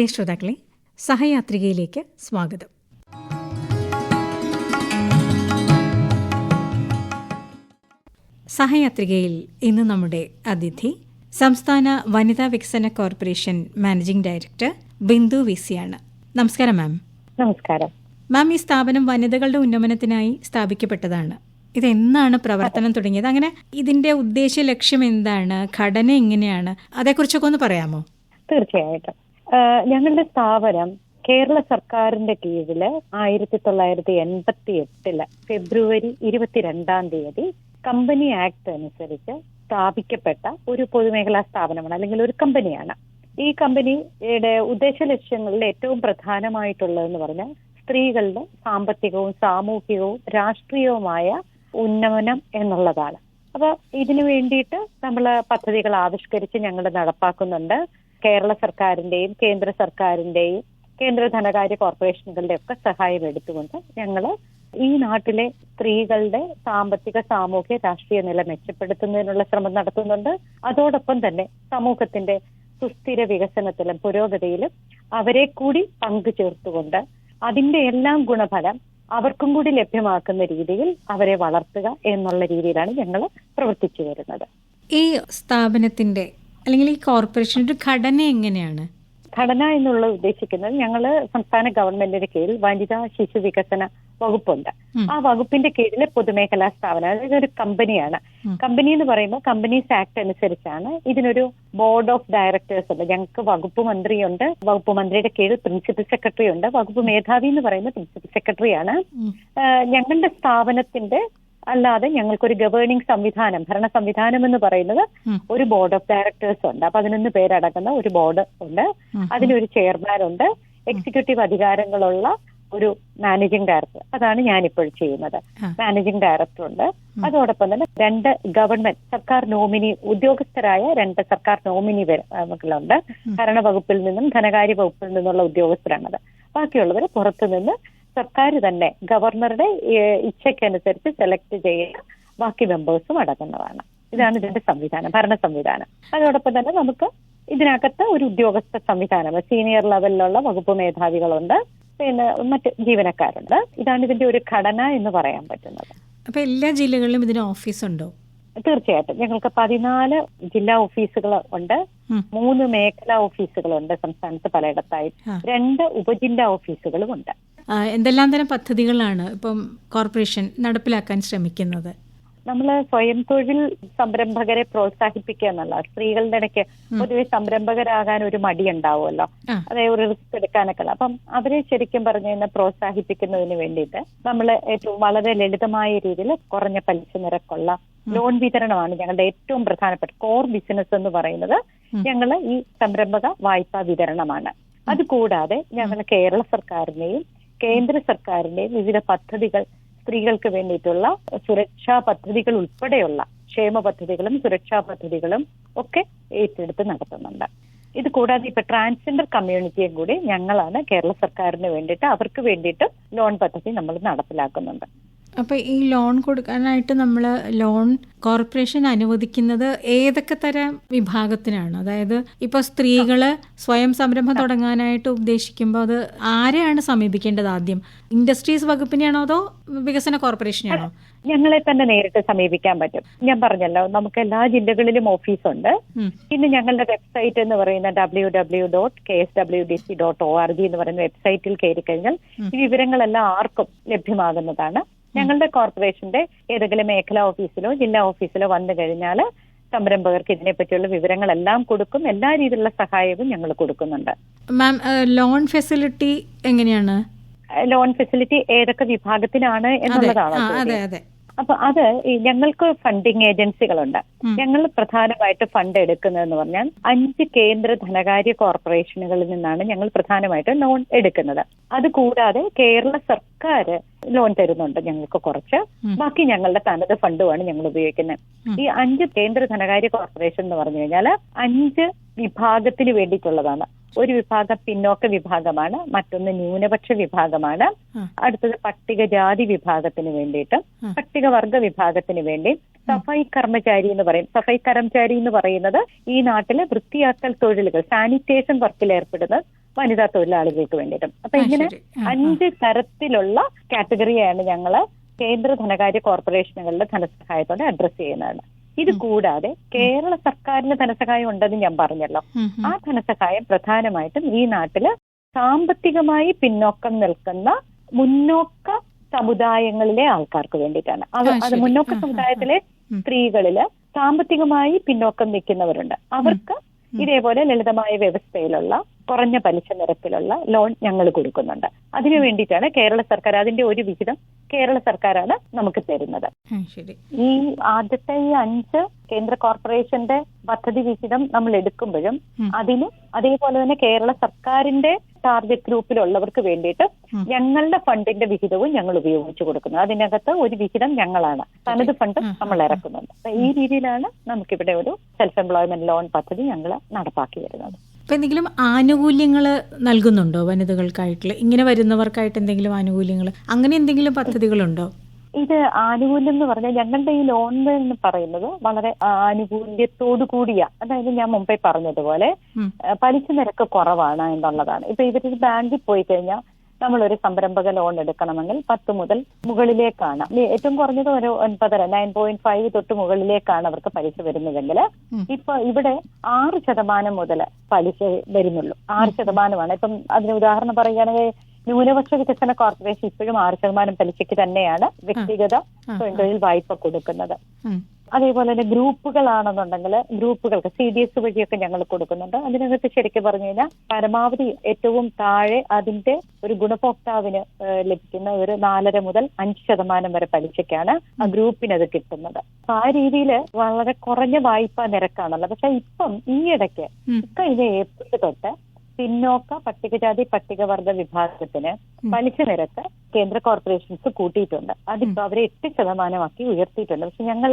പ്രിയ ശ്രോതാക്കളെ സഹയാത്രികയിലേക്ക് സ്വാഗതം. സഹയാത്രികയിൽ ഇന്ന് നമ്മുടെ അതിഥി സംസ്ഥാന വനിതാ വികസന കോർപ്പറേഷൻ മാനേജിംഗ് ഡയറക്ടർ ബിന്ദു വിസിയാണ്. നമസ്കാരം മാം. നമസ്കാരം. മാം ഈ സ്ഥാപനം വനിതകളുടെ ഉന്നമനത്തിനായി സ്ഥാപിക്കപ്പെട്ടതാണ്. ഇത് എന്നാണ് പ്രവർത്തനം തുടങ്ങിയത്? അങ്ങനെ ഇതിന്റെ ഉദ്ദേശ ലക്ഷ്യം എന്താണ്? ഘടന എങ്ങനെയാണ്? അതേക്കുറിച്ചൊക്കെ ഒന്ന് പറയാമോ? തീർച്ചയായിട്ടും. ഞങ്ങളുടെ സ്ഥാപനം കേരള സർക്കാരിന്റെ കീഴിൽ ആയിരത്തി തൊള്ളായിരത്തി എൺപത്തി എട്ടിൽ ഫെബ്രുവരി ഇരുപത്തിരണ്ടാം തീയതി കമ്പനി ആക്ട് അനുസരിച്ച് സ്ഥാപിക്കപ്പെട്ട ഒരു പൊതുമേഖലാ സ്ഥാപനമാണ് അല്ലെങ്കിൽ ഒരു കമ്പനിയാണ്. ഈ കമ്പനിയുടെ ഉദ്ദേശ ലക്ഷ്യങ്ങളിൽ ഏറ്റവും പ്രധാനമായിട്ടുള്ളതെന്ന് പറഞ്ഞാൽ സ്ത്രീകളുടെ സാമ്പത്തികവും സാമൂഹികവും രാഷ്ട്രീയവുമായ ഉന്നമനം എന്നുള്ളതാണ്. അപ്പൊ ഇതിനു വേണ്ടിയിട്ട് നമ്മൾ പദ്ധതികൾ ആവിഷ്കരിച്ച് ഞങ്ങൾ നടപ്പാക്കുന്നുണ്ട്. കേരള സർക്കാരിന്റെയും കേന്ദ്ര സർക്കാരിന്റെയും കേന്ദ്ര ധനകാര്യ കോർപ്പറേഷനുകളുടെ ഒക്കെ സഹായം എടുത്തുകൊണ്ട് ഞങ്ങൾ ഈ നാട്ടിലെ സ്ത്രീകളുടെ സാമ്പത്തിക സാമൂഹ്യ രാഷ്ട്രീയ നില മെച്ചപ്പെടുത്തുന്നതിനുള്ള ശ്രമം നടത്തുന്നുണ്ട്. അതോടൊപ്പം തന്നെ സമൂഹത്തിന്റെ സുസ്ഥിര വികസനത്തിലും പുരോഗതിയിലും അവരെ കൂടി പങ്കു ചേർത്തുകൊണ്ട് അതിന്റെ എല്ലാം ഗുണഫലം അവർക്കും കൂടി ലഭ്യമാക്കുന്ന രീതിയിൽ അവരെ വളർത്തുക എന്നുള്ള രീതിയിലാണ് ഞങ്ങൾ പ്രവർത്തിച്ചു വരുന്നത്. ഈ സ്ഥാപനത്തിന്റെ അല്ലെങ്കിൽ ഈ കോർപ്പറേഷന്റെ ഒരു ഘടന എങ്ങനെയാണ്? ഘടന എന്നുള്ള ഉദ്ദേശിക്കുന്നത് ഞങ്ങൾ സംസ്ഥാന ഗവൺമെന്റിന്റെ കീഴിൽ വനിതാ ശിശു വികസന വകുപ്പുണ്ട്. ആ വകുപ്പിന്റെ കീഴിലെ പൊതുമേഖലാ സ്ഥാപനം അതായത് ഒരു കമ്പനിയാണ്. കമ്പനി എന്ന് പറയുമ്പോൾ കമ്പനീസ് ആക്ട് അനുസരിച്ചാണ് ഇതിനൊരു ബോർഡ് ഓഫ് ഡയറക്ടേഴ്സ് ഉണ്ട്. ഞങ്ങൾക്ക് വകുപ്പ് മന്ത്രിയുണ്ട് വകുപ്പ് മന്ത്രിയുടെ കീഴിൽ പ്രിൻസിപ്പൽ സെക്രട്ടറി ഉണ്ട് വകുപ്പ് മേധാവി എന്ന് പറയുന്ന പ്രിൻസിപ്പൽ സെക്രട്ടറിയാണ്. ഞങ്ങളുടെ സ്ഥാപനത്തിന്റെ അല്ലാതെ ഞങ്ങൾക്കൊരു ഗവേണിംഗ് സംവിധാനം ഭരണ സംവിധാനം എന്ന് പറയുന്നത് ഒരു ബോർഡ് ഓഫ് ഡയറക്ടേഴ്സ് ഉണ്ട്. പതിനൊന്ന് പേരടങ്ങുന്ന ഒരു ബോർഡ് ഉണ്ട്. അതിനൊരു ചെയർമാൻ ഉണ്ട്. എക്സിക്യൂട്ടീവ് അധികാരങ്ങളുള്ള ഒരു മാനേജിംഗ് ഡയറക്ടർ. അതാണ് ഞാനിപ്പോൾ ചെയ്യുന്നത്. മാനേജിംഗ് ഡയറക്ടർ ഉണ്ട്. അതോടൊപ്പം തന്നെ രണ്ട് ഗവൺമെന്റ് സർക്കാർ നോമിനി ഉദ്യോഗസ്ഥരായ രണ്ട് സർക്കാർ നോമിനി മക്കളുണ്ട് ഭരണവകുപ്പിൽ നിന്നും ധനകാര്യ വകുപ്പിൽ നിന്നുള്ള ഉദ്യോഗസ്ഥരാണത്. ബാക്കിയുള്ളവർ പുറത്തു നിന്ന് സർക്കാർ തന്നെ ഗവർണറുടെ ഇച്ഛയ്ക്കനുസരിച്ച് സെലക്ട് ചെയ്യുന്ന ബാക്കി മെമ്പേഴ്സും അടങ്ങുന്നതാണ്. ഇതാണ് ഇതിന്റെ സംവിധാനം ഭരണ സംവിധാനം. അതോടൊപ്പം തന്നെ നമുക്ക് ഇതിനകത്ത് ഒരു ഉദ്യോഗസ്ഥ സംവിധാനം സീനിയർ ലെവലിലുള്ള വകുപ്പ് മേധാവികളുണ്ട് പിന്നെ മറ്റ് ജീവനക്കാരുണ്ട്. ഇതാണ് ഇതിന്റെ ഒരു ഘടന എന്ന് പറയാൻ പറ്റുന്നത്. അപ്പൊ എല്ലാ ജില്ലകളിലും ഇതിന് ഓഫീസുണ്ടോ തീർച്ചയായിട്ടും. ഞങ്ങൾക്ക് പതിനാല് ജില്ലാ ഓഫീസുകൾ ഉണ്ട്. മൂന്ന് മേഖലാ ഓഫീസുകളുണ്ട് സംസ്ഥാനത്ത് പലയിടത്തായി. രണ്ട് ഉപജില്ലാ ഓഫീസുകളും ഉണ്ട്. എന്തെല്ലാം തരം പദ്ധതികളാണ് ഇപ്പം കോർപ്പറേഷൻ നടപ്പിലാക്കാൻ ശ്രമിക്കുന്നത്? നമ്മൾ സ്വയം തൊഴിൽ സംരംഭകരെ പ്രോത്സാഹിപ്പിക്കുക എന്നുള്ള സ്ത്രീകളുടെ ഇടയ്ക്ക് പൊതുവെ സംരംഭകരാകാൻ ഒരു മടി ഉണ്ടാവുമല്ലോ. അതായത് ഒരു റിസ്ക് എടുക്കാനൊക്കെ ഉള്ള. അപ്പം അവരെ ശരിക്കും പറഞ്ഞു കഴിഞ്ഞാൽ പ്രോത്സാഹിപ്പിക്കുന്നതിന് വേണ്ടിയിട്ട് നമ്മൾ ഏറ്റവും വളരെ ലളിതമായ രീതിയിൽ കുറഞ്ഞ പലിശ നിരക്കുള്ള ലോൺ വിതരണമാണ് ഞങ്ങളുടെ ഏറ്റവും പ്രധാനപ്പെട്ട കോർ ബിസിനസ് എന്ന് പറയുന്നത്. ഞങ്ങൾ ഈ സംരംഭക വായ്പാ വിതരണമാണ്. അതുകൂടാതെ ഞങ്ങൾ കേരള സർക്കാരിന്റെയും കേന്ദ്ര സർക്കാരിന്റെയും വിവിധ പദ്ധതികൾ സ്ത്രീകൾക്ക് വേണ്ടിയിട്ടുള്ള സുരക്ഷാ പദ്ധതികൾ ഉൾപ്പെടെയുള്ള ക്ഷേമ പദ്ധതികളും സുരക്ഷാ പദ്ധതികളും ഒക്കെ ഏറ്റെടുത്ത് നടത്തുന്നുണ്ട്. ഇത് കൂടാതെ ഇപ്പൊ ട്രാൻസ്ജെൻഡർ കമ്മ്യൂണിറ്റിയും കൂടി ഞങ്ങളാണ് കേരള സർക്കാരിന് വേണ്ടിയിട്ട് അവർക്ക് വേണ്ടിയിട്ട് ലോൺ പദ്ധതി നമ്മൾ നടപ്പിലാക്കുന്നുണ്ട്. അപ്പൊ ഈ ലോൺ കൊടുക്കാനായിട്ട് നമ്മൾ ലോൺ കോർപ്പറേഷൻ അനുവദിക്കുന്നത് ഏതൊക്കെ തരം വിഭാഗത്തിനാണ്? അതായത് ഇപ്പൊ സ്ത്രീകൾ സ്വയം സംരംഭം തുടങ്ങാനായിട്ട് ഉദ്ദേശിക്കുമ്പോൾ അത് ആരെയാണ് സമീപിക്കേണ്ടത് ആദ്യം? ഇൻഡസ്ട്രീസ് വകുപ്പിനെയാണോ അതോ വികസന കോർപ്പറേഷനെയാണോ ഞങ്ങളെ തന്നെ നേരിട്ട് സമീപിക്കാൻ പറ്റും. ഞാൻ പറഞ്ഞല്ലോ നമുക്ക് എല്ലാ ജില്ലകളിലും ഓഫീസ് ഉണ്ട്. പിന്നെ ഞങ്ങളുടെ വെബ്സൈറ്റ് എന്ന് പറയുന്ന W W dot K S W D C dot O R G എന്ന് പറയുന്ന വെബ്സൈറ്റിൽ കയറി കഴിഞ്ഞാൽ ഈ വിവരങ്ങളെല്ലാം ആർക്കും ലഭ്യമാകുന്നതാണ്. ഞങ്ങളുടെ കോർപ്പറേഷന്റെ ഏതെങ്കിലും മേഖലാ ഓഫീസിലോ ജില്ലാ ഓഫീസിലോ വന്നു കഴിഞ്ഞാൽ സംരംഭകർക്ക് ഇതിനെപ്പറ്റിയുള്ള വിവരങ്ങളെല്ലാം കൊടുക്കും. എല്ലാ രീതിയിലുള്ള സഹായവും ഞങ്ങൾ കൊടുക്കുന്നുണ്ട്. മാം ലോൺ ഫെസിലിറ്റി എങ്ങനെയാണ്? ലോൺ ഫെസിലിറ്റി ഏതൊക്കെ വിഭാഗത്തിനാണ് അതെ. എന്നുള്ളതാണോ അപ്പൊ അത് ഞങ്ങൾക്ക് ഫണ്ടിങ് ഏജൻസികളുണ്ട് ഞങ്ങൾ പ്രധാനമായിട്ട് ഫണ്ട് എടുക്കുന്നതെന്ന് പറഞ്ഞാൽ അഞ്ച് കേന്ദ്ര ധനകാര്യ കോർപ്പറേഷനുകളിൽ നിന്നാണ് ഞങ്ങൾ പ്രധാനമായിട്ട് ലോൺ എടുക്കുന്നത്. അത് കൂടാതെ കേരള സർക്കാർ ലോൺ തരുന്നുണ്ട് ഞങ്ങൾക്ക് കുറച്ച്. ബാക്കി ഞങ്ങളുടെ തനത് ഫണ്ടുമാണ് ഞങ്ങൾ ഉപയോഗിക്കുന്നത്. ഈ അഞ്ച് കേന്ദ്ര ധനകാര്യ കോർപ്പറേഷൻ എന്ന് പറഞ്ഞു കഴിഞ്ഞാൽ അഞ്ച് വിഭാഗത്തിന് വേണ്ടിയിട്ടുള്ളതാണ്. ഒരു വിഭാഗം പിന്നോക്ക വിഭാഗമാണ് മറ്റൊന്ന് ന്യൂനപക്ഷ വിഭാഗമാണ്. അടുത്തത് പട്ടികജാതി വിഭാഗത്തിന് വേണ്ടിയിട്ട് പട്ടികവർഗ വിഭാഗത്തിന് വേണ്ടി. സഫായി കർമ്മചാരി എന്ന് പറയും. സഫായി കർമ്മചാരി എന്ന് പറയുന്നത് ഈ നാട്ടിലെ വൃത്തിയാക്കൽ തൊഴിലുകൾ സാനിറ്റേഷൻ വർക്കിൽ ഏർപ്പെടുന്ന വനിതാ തൊഴിലാളികൾക്ക് വേണ്ടിയിട്ടും. അപ്പൊ ഇങ്ങനെ. അഞ്ച് തരത്തിലുള്ള കാറ്റഗറിയാണ് ഞങ്ങൾ കേന്ദ്ര ധനകാര്യ കോർപ്പറേഷനുകളുടെ ധനസഹായത്തോടെ അഡ്രസ് ചെയ്യുന്നതാണ്. ഇത് കൂടാതെ കേരള സർക്കാരിന് ധനസഹായം ഉണ്ടെന്ന് ഞാൻ പറഞ്ഞല്ലോ. ആ ധനസഹായം പ്രധാനമായിട്ടും ഈ നാട്ടിൽ സാമ്പത്തികമായി പിന്നോക്കം നിൽക്കുന്ന മുന്നോക്ക സമുദായങ്ങളിലെ ആൾക്കാർക്ക് വേണ്ടിയിട്ടാണ്. അത് അത് മുന്നോക്ക. സമുദായത്തിലെ. സ്ത്രീകളിൽ സാമ്പത്തികമായി പിന്നോക്കം നിൽക്കുന്നവരുണ്ട്. അവർക്ക് ഇതേപോലെ ലളിതമായ വ്യവസ്ഥയിലുള്ള കുറഞ്ഞ പലിശ നിരക്കിലുള്ള ലോൺ ഞങ്ങൾ കൊടുക്കുന്നുണ്ട്. അതിനു വേണ്ടിയിട്ടാണ് കേരള സർക്കാർ അതിന്റെ ഒരു വിഹിതം കേരള സർക്കാരാണ് നമുക്ക് തരുന്നത്. ഈ ആദ്യത്തെ ഈ അഞ്ച് കേന്ദ്ര കോർപ്പറേഷന്റെ പദ്ധതി വിഹിതം നമ്മൾ എടുക്കുമ്പോഴും. അതിന് അതേപോലെ തന്നെ കേരള സർക്കാരിന്റെ ടാർഗറ്റ് ഗ്രൂപ്പിലുള്ളവർക്ക് വേണ്ടിയിട്ട്. ഞങ്ങളുടെ ഫണ്ടിന്റെ വിഹിതവും ഞങ്ങൾ ഉപയോഗിച്ചു കൊടുക്കുന്നു അതിനകത്ത് ഒരു വിഹിതം ഞങ്ങളാണ്. തനത് ഫണ്ട് നമ്മൾ ഇറക്കുന്നുണ്ട്. അപ്പൊ ഈ രീതിയിലാണ് നമുക്കിവിടെ ഒരു സെൽഫ് എംപ്ലോയ്മെന്റ് ലോൺ പദ്ധതി ഞങ്ങൾ നടപ്പാക്കി വരുന്നത്. ഇപ്പൊ എന്തെങ്കിലും ആനുകൂല്യങ്ങൾ നൽകുന്നുണ്ടോ വനിതകൾക്കായിട്ടുള്ള? ഇങ്ങനെ വരുന്നവർക്കായിട്ട് എന്തെങ്കിലും ആനുകൂല്യങ്ങൾ? അങ്ങനെ എന്തെങ്കിലും പദ്ധതികളുണ്ടോ? ഇത് ആനുകൂല്യം എന്ന് പറഞ്ഞാൽ ഞങ്ങളുടെ ഈ ലോൺ എന്ന് പറയുന്നത് വളരെ ആനുകൂല്യത്തോടു കൂടിയ. അതായത് ഞാൻ മുമ്പേ പറഞ്ഞതുപോലെ. പലിശ നിരക്ക് കുറവാണ് എന്നുള്ളതാണ്. ഇപ്പൊ ഇവർ ബാങ്കിൽ പോയി കഴിഞ്ഞാൽ നമ്മളൊരു സംരംഭക ലോൺ എടുക്കണമെങ്കിൽ പത്ത് മുതൽ മുകളിലേക്കാണ്. ഏറ്റവും കുറഞ്ഞത് ഒരു ഒൻപതര നയൻ പോയിന്റ് ഫൈവ് തൊട്ട് മുകളിലേക്കാണ് അവർക്ക് പലിശ വരുന്നതെങ്കിൽ. ഇപ്പൊ ഇവിടെ ആറ് ശതമാനം മുതൽ പലിശ വരുന്നുള്ളൂ. ആറ് ശതമാനമാണ്. ഇപ്പം അതിന് ഉദാഹരണം പറയുകയാണെങ്കിൽ ന്യൂനപക്ഷ വികസന കോർപ്പറേഷൻ ഇപ്പോഴും ആറ് ശതമാനം പലിശയ്ക്ക് തന്നെയാണ് വ്യക്തിഗത തൊഴിൽ വായ്പ കൊടുക്കുന്നത്. അതേപോലെ തന്നെ ഗ്രൂപ്പുകളാണെന്നുണ്ടെങ്കിൽ ഗ്രൂപ്പുകൾക്ക് സി ഡി എസ് വഴിയൊക്കെ ഞങ്ങൾ കൊടുക്കുന്നുണ്ട്. അതിനകത്ത് ശരിക്കും പറഞ്ഞു കഴിഞ്ഞാൽ പരമാവധി ഏറ്റവും താഴെ അതിന്റെ ഒരു ഗുണഭോക്താവിന് ലഭിക്കുന്ന ഒരു നാലര മുതൽ അഞ്ച് ശതമാനം വരെ പലിശയ്ക്കാണ് ആ ഗ്രൂപ്പിന് അത് കിട്ടുന്നത്. അപ്പൊ ആ രീതിയിൽ വളരെ കുറഞ്ഞ വായ്പാ നിരക്കാണല്ലോ പക്ഷെ ഇപ്പം ഈയിടയ്ക്ക്. ഇപ്പൊ ഇത് ഏപ്രിൽ തൊട്ട് പിന്നോക്ക പട്ടികജാതി പട്ടികവർഗ വിഭാഗത്തിന്. പലിശ നിരക്ക് കേന്ദ്ര കോർപ്പറേഷൻസ് കൂട്ടിയിട്ടുണ്ട്. അതിപ്പോ അവരെ എട്ട് ശതമാനമാക്കി ഉയർത്തിയിട്ടുണ്ട്. പക്ഷെ ഞങ്ങൾ.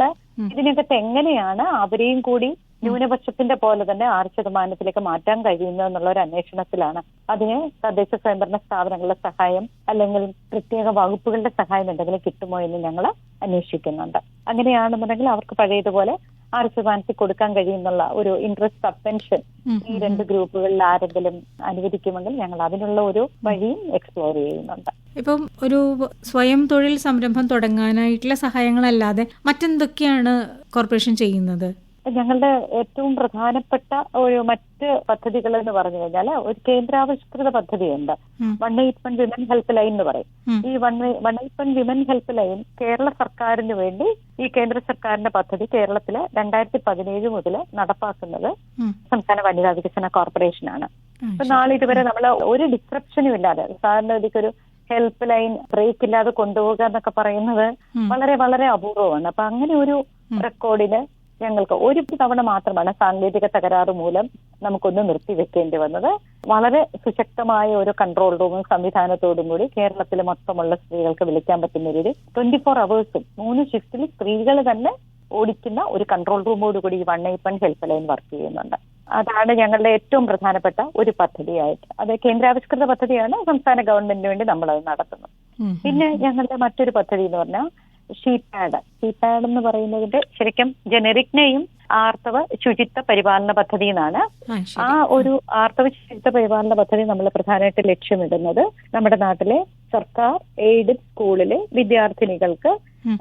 ഇതിനകത്ത് എങ്ങനെയാണ് അവരെയും കൂടി ന്യൂനപക്ഷത്തിന്റെ പോലെ തന്നെ ആറ് ശതമാനത്തിലേക്ക് മാറ്റാൻ കഴിയുന്നത് എന്നുള്ള ഒരു അന്വേഷണത്തിലാണ്. അതിന് തദ്ദേശ സ്വയംഭരണ സ്ഥാപനങ്ങളുടെ സഹായം അല്ലെങ്കിൽ പ്രത്യേക വകുപ്പുകളുടെ സഹായം എന്തെങ്കിലും കിട്ടുമോ എന്ന് ഞങ്ങൾ അന്വേഷിക്കുന്നുണ്ട്. അങ്ങനെയാണെന്നുണ്ടെങ്കിൽ അവർക്ക് പഴയതുപോലെ ആറ് ഫാൻസി കൊടുക്കാൻ കഴിയുന്നുള്ള ഒരു ഇൻട്രസ്റ്റ് സസ്പെൻഷൻ ഈ രണ്ട് ഗ്രൂപ്പുകളിൽ ആരെങ്കിലും അനുവദിക്കുമെങ്കിൽ ഞങ്ങൾ അതിനുള്ള ഒരു വഴിയും എക്സ്പ്ലോർ ചെയ്യുന്നുണ്ട്. ഇപ്പം ഒരു സ്വയം തൊഴിൽ സംരംഭം തുടങ്ങാനായിട്ടുള്ള സഹായങ്ങളല്ലാതെ മറ്റെന്തൊക്കെയാണ് കോർപ്പറേഷൻ ചെയ്യുന്നത്? ഞങ്ങളുടെ ഏറ്റവും പ്രധാനപ്പെട്ട ഒരു മറ്റ് പദ്ധതികൾ എന്ന് പറഞ്ഞു കഴിഞ്ഞാൽ ഒരു കേന്ദ്രാവിഷ്കൃത പദ്ധതിയുണ്ട്. One eight one women help line എന്ന് പറയും. ഈ one one eight one women help line Kerala സർക്കാരിന് വേണ്ടി ഈ കേന്ദ്ര സർക്കാരിന്റെ പദ്ധതി കേരളത്തിൽ രണ്ടായിരത്തി പതിനേഴ് മുതൽ നടപ്പാക്കുന്നത് സംസ്ഥാന വനിതാ വികസന കോർപ്പറേഷനാണ് ശരി. നാളെ ഇതുവരെ നമ്മൾ ഒരു ഡിസ്ക്രിപ്ഷനും ഇല്ലാതെ ഇതിക്കൊരു ഹെൽപ്പ് ലൈൻ ബ്രേക്ക് ഇല്ലാതെ കൊണ്ടുപോകുക എന്നൊക്കെ പറയുന്നത് വളരെ വളരെ അപൂർവമാണ്. അപ്പൊ അങ്ങനെ ഒരു റെക്കോർഡിന് ഞങ്ങൾക്ക് ഒരു തവണ മാത്രമാണ് സാങ്കേതിക തകരാറ് മൂലം നമുക്കൊന്ന് നിർത്തിവെക്കേണ്ടി വന്നത്. വളരെ സുശക്തമായ ഒരു കൺട്രോൾ റൂമും സംവിധാനത്തോടും കൂടി കേരളത്തിലെ മൊത്തമുള്ള സ്ത്രീകൾക്ക് വിളിക്കാൻ പറ്റുന്ന രീതി ട്വന്റി ഫോർ അവേഴ്സും മൂന്ന് ഷിഫ്റ്റിൽ സ്ത്രീകൾ തന്നെ ഓടിക്കുന്ന ഒരു കൺട്രോൾ റൂമോട് കൂടി ഈ one eight one help line work ചെയ്യുന്നുണ്ട്. അതാണ് ഞങ്ങളുടെ ഏറ്റവും പ്രധാനപ്പെട്ട ഒരു പദ്ധതിയായിട്ട്. അത് കേന്ദ്രാവിഷ്കൃത പദ്ധതിയാണ്. സംസ്ഥാന ഗവൺമെന്റിന് വേണ്ടി നമ്മൾ അത് നടത്തുന്നത്. പിന്നെ ഞങ്ങളുടെ മറ്റൊരു പദ്ധതി എന്ന് പറഞ്ഞാൽ ഷീപാഡ് ഷീപാഡ് എന്ന് പറയുന്നതിന്റെ ശരിക്കും ജനറിക് നെയും ആർത്തവ ശുചിത്വ പരിപാലന പദ്ധതി എന്നാണ്. ആ, ഒരു ആർത്തവ ശുചിത്വ പരിപാലന പദ്ധതി നമ്മൾ പ്രധാനമായിട്ട് ലക്ഷ്യമിടുന്നത് നമ്മുടെ നാട്ടിലെ സർക്കാർ എയ്ഡഡ് സ്കൂളിലെ വിദ്യാർത്ഥിനികൾക്ക്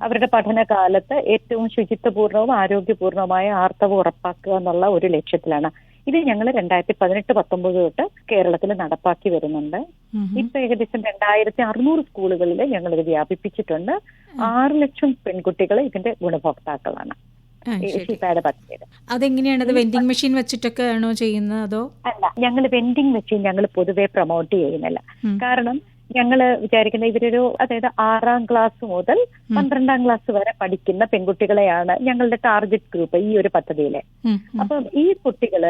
അവരുടെ പഠനകാലത്ത് ഏറ്റവും ശുചിത്വപൂർണവും ആരോഗ്യപൂർണവുമായ ആർത്തവ ഉറപ്പാക്കുക എന്നുള്ള ഒരു ലക്ഷ്യത്തിലാണ്. ഇത് ഞങ്ങൾ രണ്ടായിരത്തി പതിനെട്ട് പത്തൊമ്പത് തൊട്ട് കേരളത്തിൽ നടപ്പാക്കി വരുന്നുണ്ട്. ഇപ്പൊ ഏകദേശം രണ്ടായിരത്തി അറുന്നൂറ് സ്കൂളുകളിൽ ഞങ്ങൾ ഇത് വ്യാപിപ്പിച്ചിട്ടുണ്ട് ആറ് ലക്ഷം പെൺകുട്ടികൾ ഇതിന്റെ ഗുണഭോക്താക്കളാണ്. അതെങ്ങനെയാണ്? അത് വെൻഡിങ് മെഷീൻ വെച്ചിട്ടൊക്കെ ആണോ ചെയ്യുന്നത് അതോ? അല്ല ഞങ്ങൾ വെൻഡിങ് മെഷീൻ ഞങ്ങൾ പൊതുവെ പ്രൊമോട്ട് ചെയ്യുന്നില്ല. കാരണം ഞങ്ങൾ വിചാരിക്കുന്ന ഇവരൊരു അതായത് ആറാം ക്ലാസ് മുതൽ പന്ത്രണ്ടാം ക്ലാസ് വരെ പഠിക്കുന്ന പെൺകുട്ടികളെയാണ് ഞങ്ങളുടെ ടാർഗറ്റ് ഗ്രൂപ്പ് ഈ ഒരു പദ്ധതിയിലെ. അപ്പം ഈ കുട്ടികൾ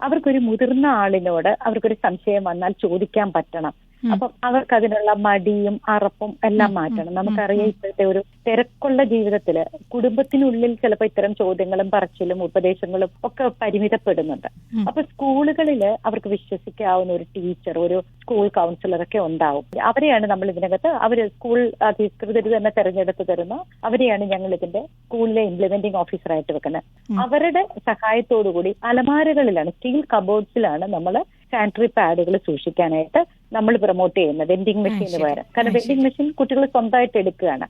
അവർക്കൊരു മുതിർന്ന ആളിനോട് അവർക്കൊരു സംശയം വന്നാൽ ചോദിക്കാൻ പറ്റണം. അപ്പം അവർക്ക് അതിനുള്ള മടിയും അറപ്പും എല്ലാം മാറ്റണം. നമുക്കറിയാം ഇപ്പോഴത്തെ ഒരു തിരക്കുള്ള ജീവിതത്തിൽ കുടുംബത്തിനുള്ളിൽ ചിലപ്പോൾ ഇത്തരം ചോദ്യങ്ങളും പറച്ചിലും ഉപദേശങ്ങളും ഒക്കെ പരിമിതപ്പെടുന്നുണ്ട്. അപ്പൊ സ്കൂളുകളിൽ അവർക്ക് വിശ്വസിക്കാവുന്ന ഒരു ടീച്ചർ ഒരു സ്കൂൾ കൗൺസിലർ ഒക്കെ ഉണ്ടാവും. അവരെയാണ് നമ്മൾ ഇതിനകത്ത് അവർ സ്കൂൾ അധികൃതർ തന്നെ തെരഞ്ഞെടുത്ത് തരുന്ന. അവരെയാണ് ഞങ്ങൾ ഇതിന്റെ സ്കൂളിലെ ഇംപ്ലിമെന്റിംഗ് ഓഫീസറായിട്ട് വെക്കുന്നത് അവരുടെ സഹായത്തോടു കൂടി അലമാരകളിലാണ് സ്റ്റീൽ കബോർഡ്സിലാണ് നമ്മൾ സാനിറ്ററി പാഡുകൾ സൂക്ഷിക്കാനായിട്ട് നമ്മൾ പ്രൊമോട്ട് ചെയ്യുന്നത് വെൻഡിങ് മെഷീന്. പകരം. കാരണം വെൻഡിങ് മെഷീൻ കുട്ടികൾ സ്വന്തമായിട്ട് എടുക്കുകയാണ്.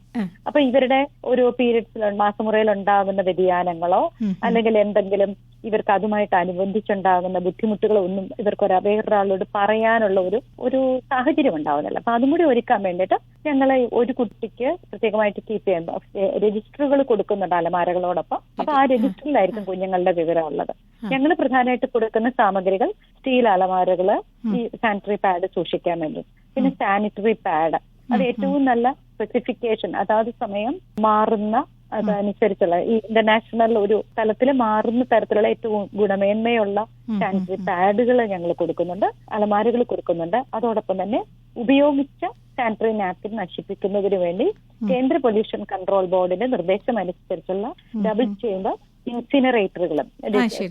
അപ്പൊ ഇവരുടെ ഓരോ പീരിയഡ്സിൽ മാസമുറയിൽ ഉണ്ടാകുന്ന വ്യതിയാനങ്ങളോ. അല്ലെങ്കിൽ എന്തെങ്കിലും ഇവർക്ക് അതുമായിട്ട് അനുബന്ധിച്ചുണ്ടാകുന്ന ബുദ്ധിമുട്ടുകളോ ഒന്നും ഇവർക്ക് ഒരു വേറൊരാളോട് പറയാനുള്ള ഒരു ഒരു സാഹചര്യം ഉണ്ടാവുന്നില്ല. അപ്പൊ അതും കൂടി ഒരുക്കാൻ വേണ്ടിയിട്ട് ഞങ്ങൾ ഒരു കുട്ടിക്ക് പ്രത്യേകമായിട്ട് കീപ്പ് ചെയ്യുമ്പോൾ രജിസ്റ്ററുകൾ കൊടുക്കുന്നുണ്ട് അലമാരകളോടൊപ്പം. അപ്പൊ ആ രജിസ്റ്ററിലായിരിക്കും കുഞ്ഞുങ്ങളുടെ വിവരം ഉള്ളത്. ഞങ്ങൾ പ്രധാനമായിട്ട് കൊടുക്കുന്ന സാമഗ്രികൾ സ്റ്റീൽ അലമാരകൾ ഈ സാനിറ്ററി പാഡ് സൂക്ഷിക്കാൻ വേണ്ടി പിന്നെ സാനിറ്ററി പാഡ് അത് ഏറ്റവും നല്ല സ്പെസിഫിക്കേഷൻ അതാത് സമയം മാറുന്ന അതനുസരിച്ചുള്ള ഈ ഇന്റർനാഷണൽ ഒരു തലത്തിൽ മാറുന്ന തരത്തിലുള്ള ഏറ്റവും ഗുണമേന്മയുള്ള സാനിറ്ററി പാഡുകൾ ഞങ്ങൾ കൊടുക്കുന്നുണ്ട് അലമാരകൾ കൊടുക്കുന്നുണ്ട്. അതോടൊപ്പം തന്നെ ഉപയോഗിച്ച സാനിറ്ററി നാപ്കിൻ നശിപ്പിക്കുന്നതിന് വേണ്ടി കേന്ദ്ര പൊല്യൂഷൻ കൺട്രോൾ ബോർഡിന്റെ നിർദ്ദേശം അനുസരിച്ചുള്ള ഡബിൾ ചേമ്പർ ഇൻസിനറേറ്ററുകളും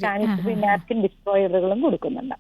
സാനിറ്ററി. നാപ്കിൻ ഡിസ്ട്രോയറുകളും കൊടുക്കുന്നുണ്ട്.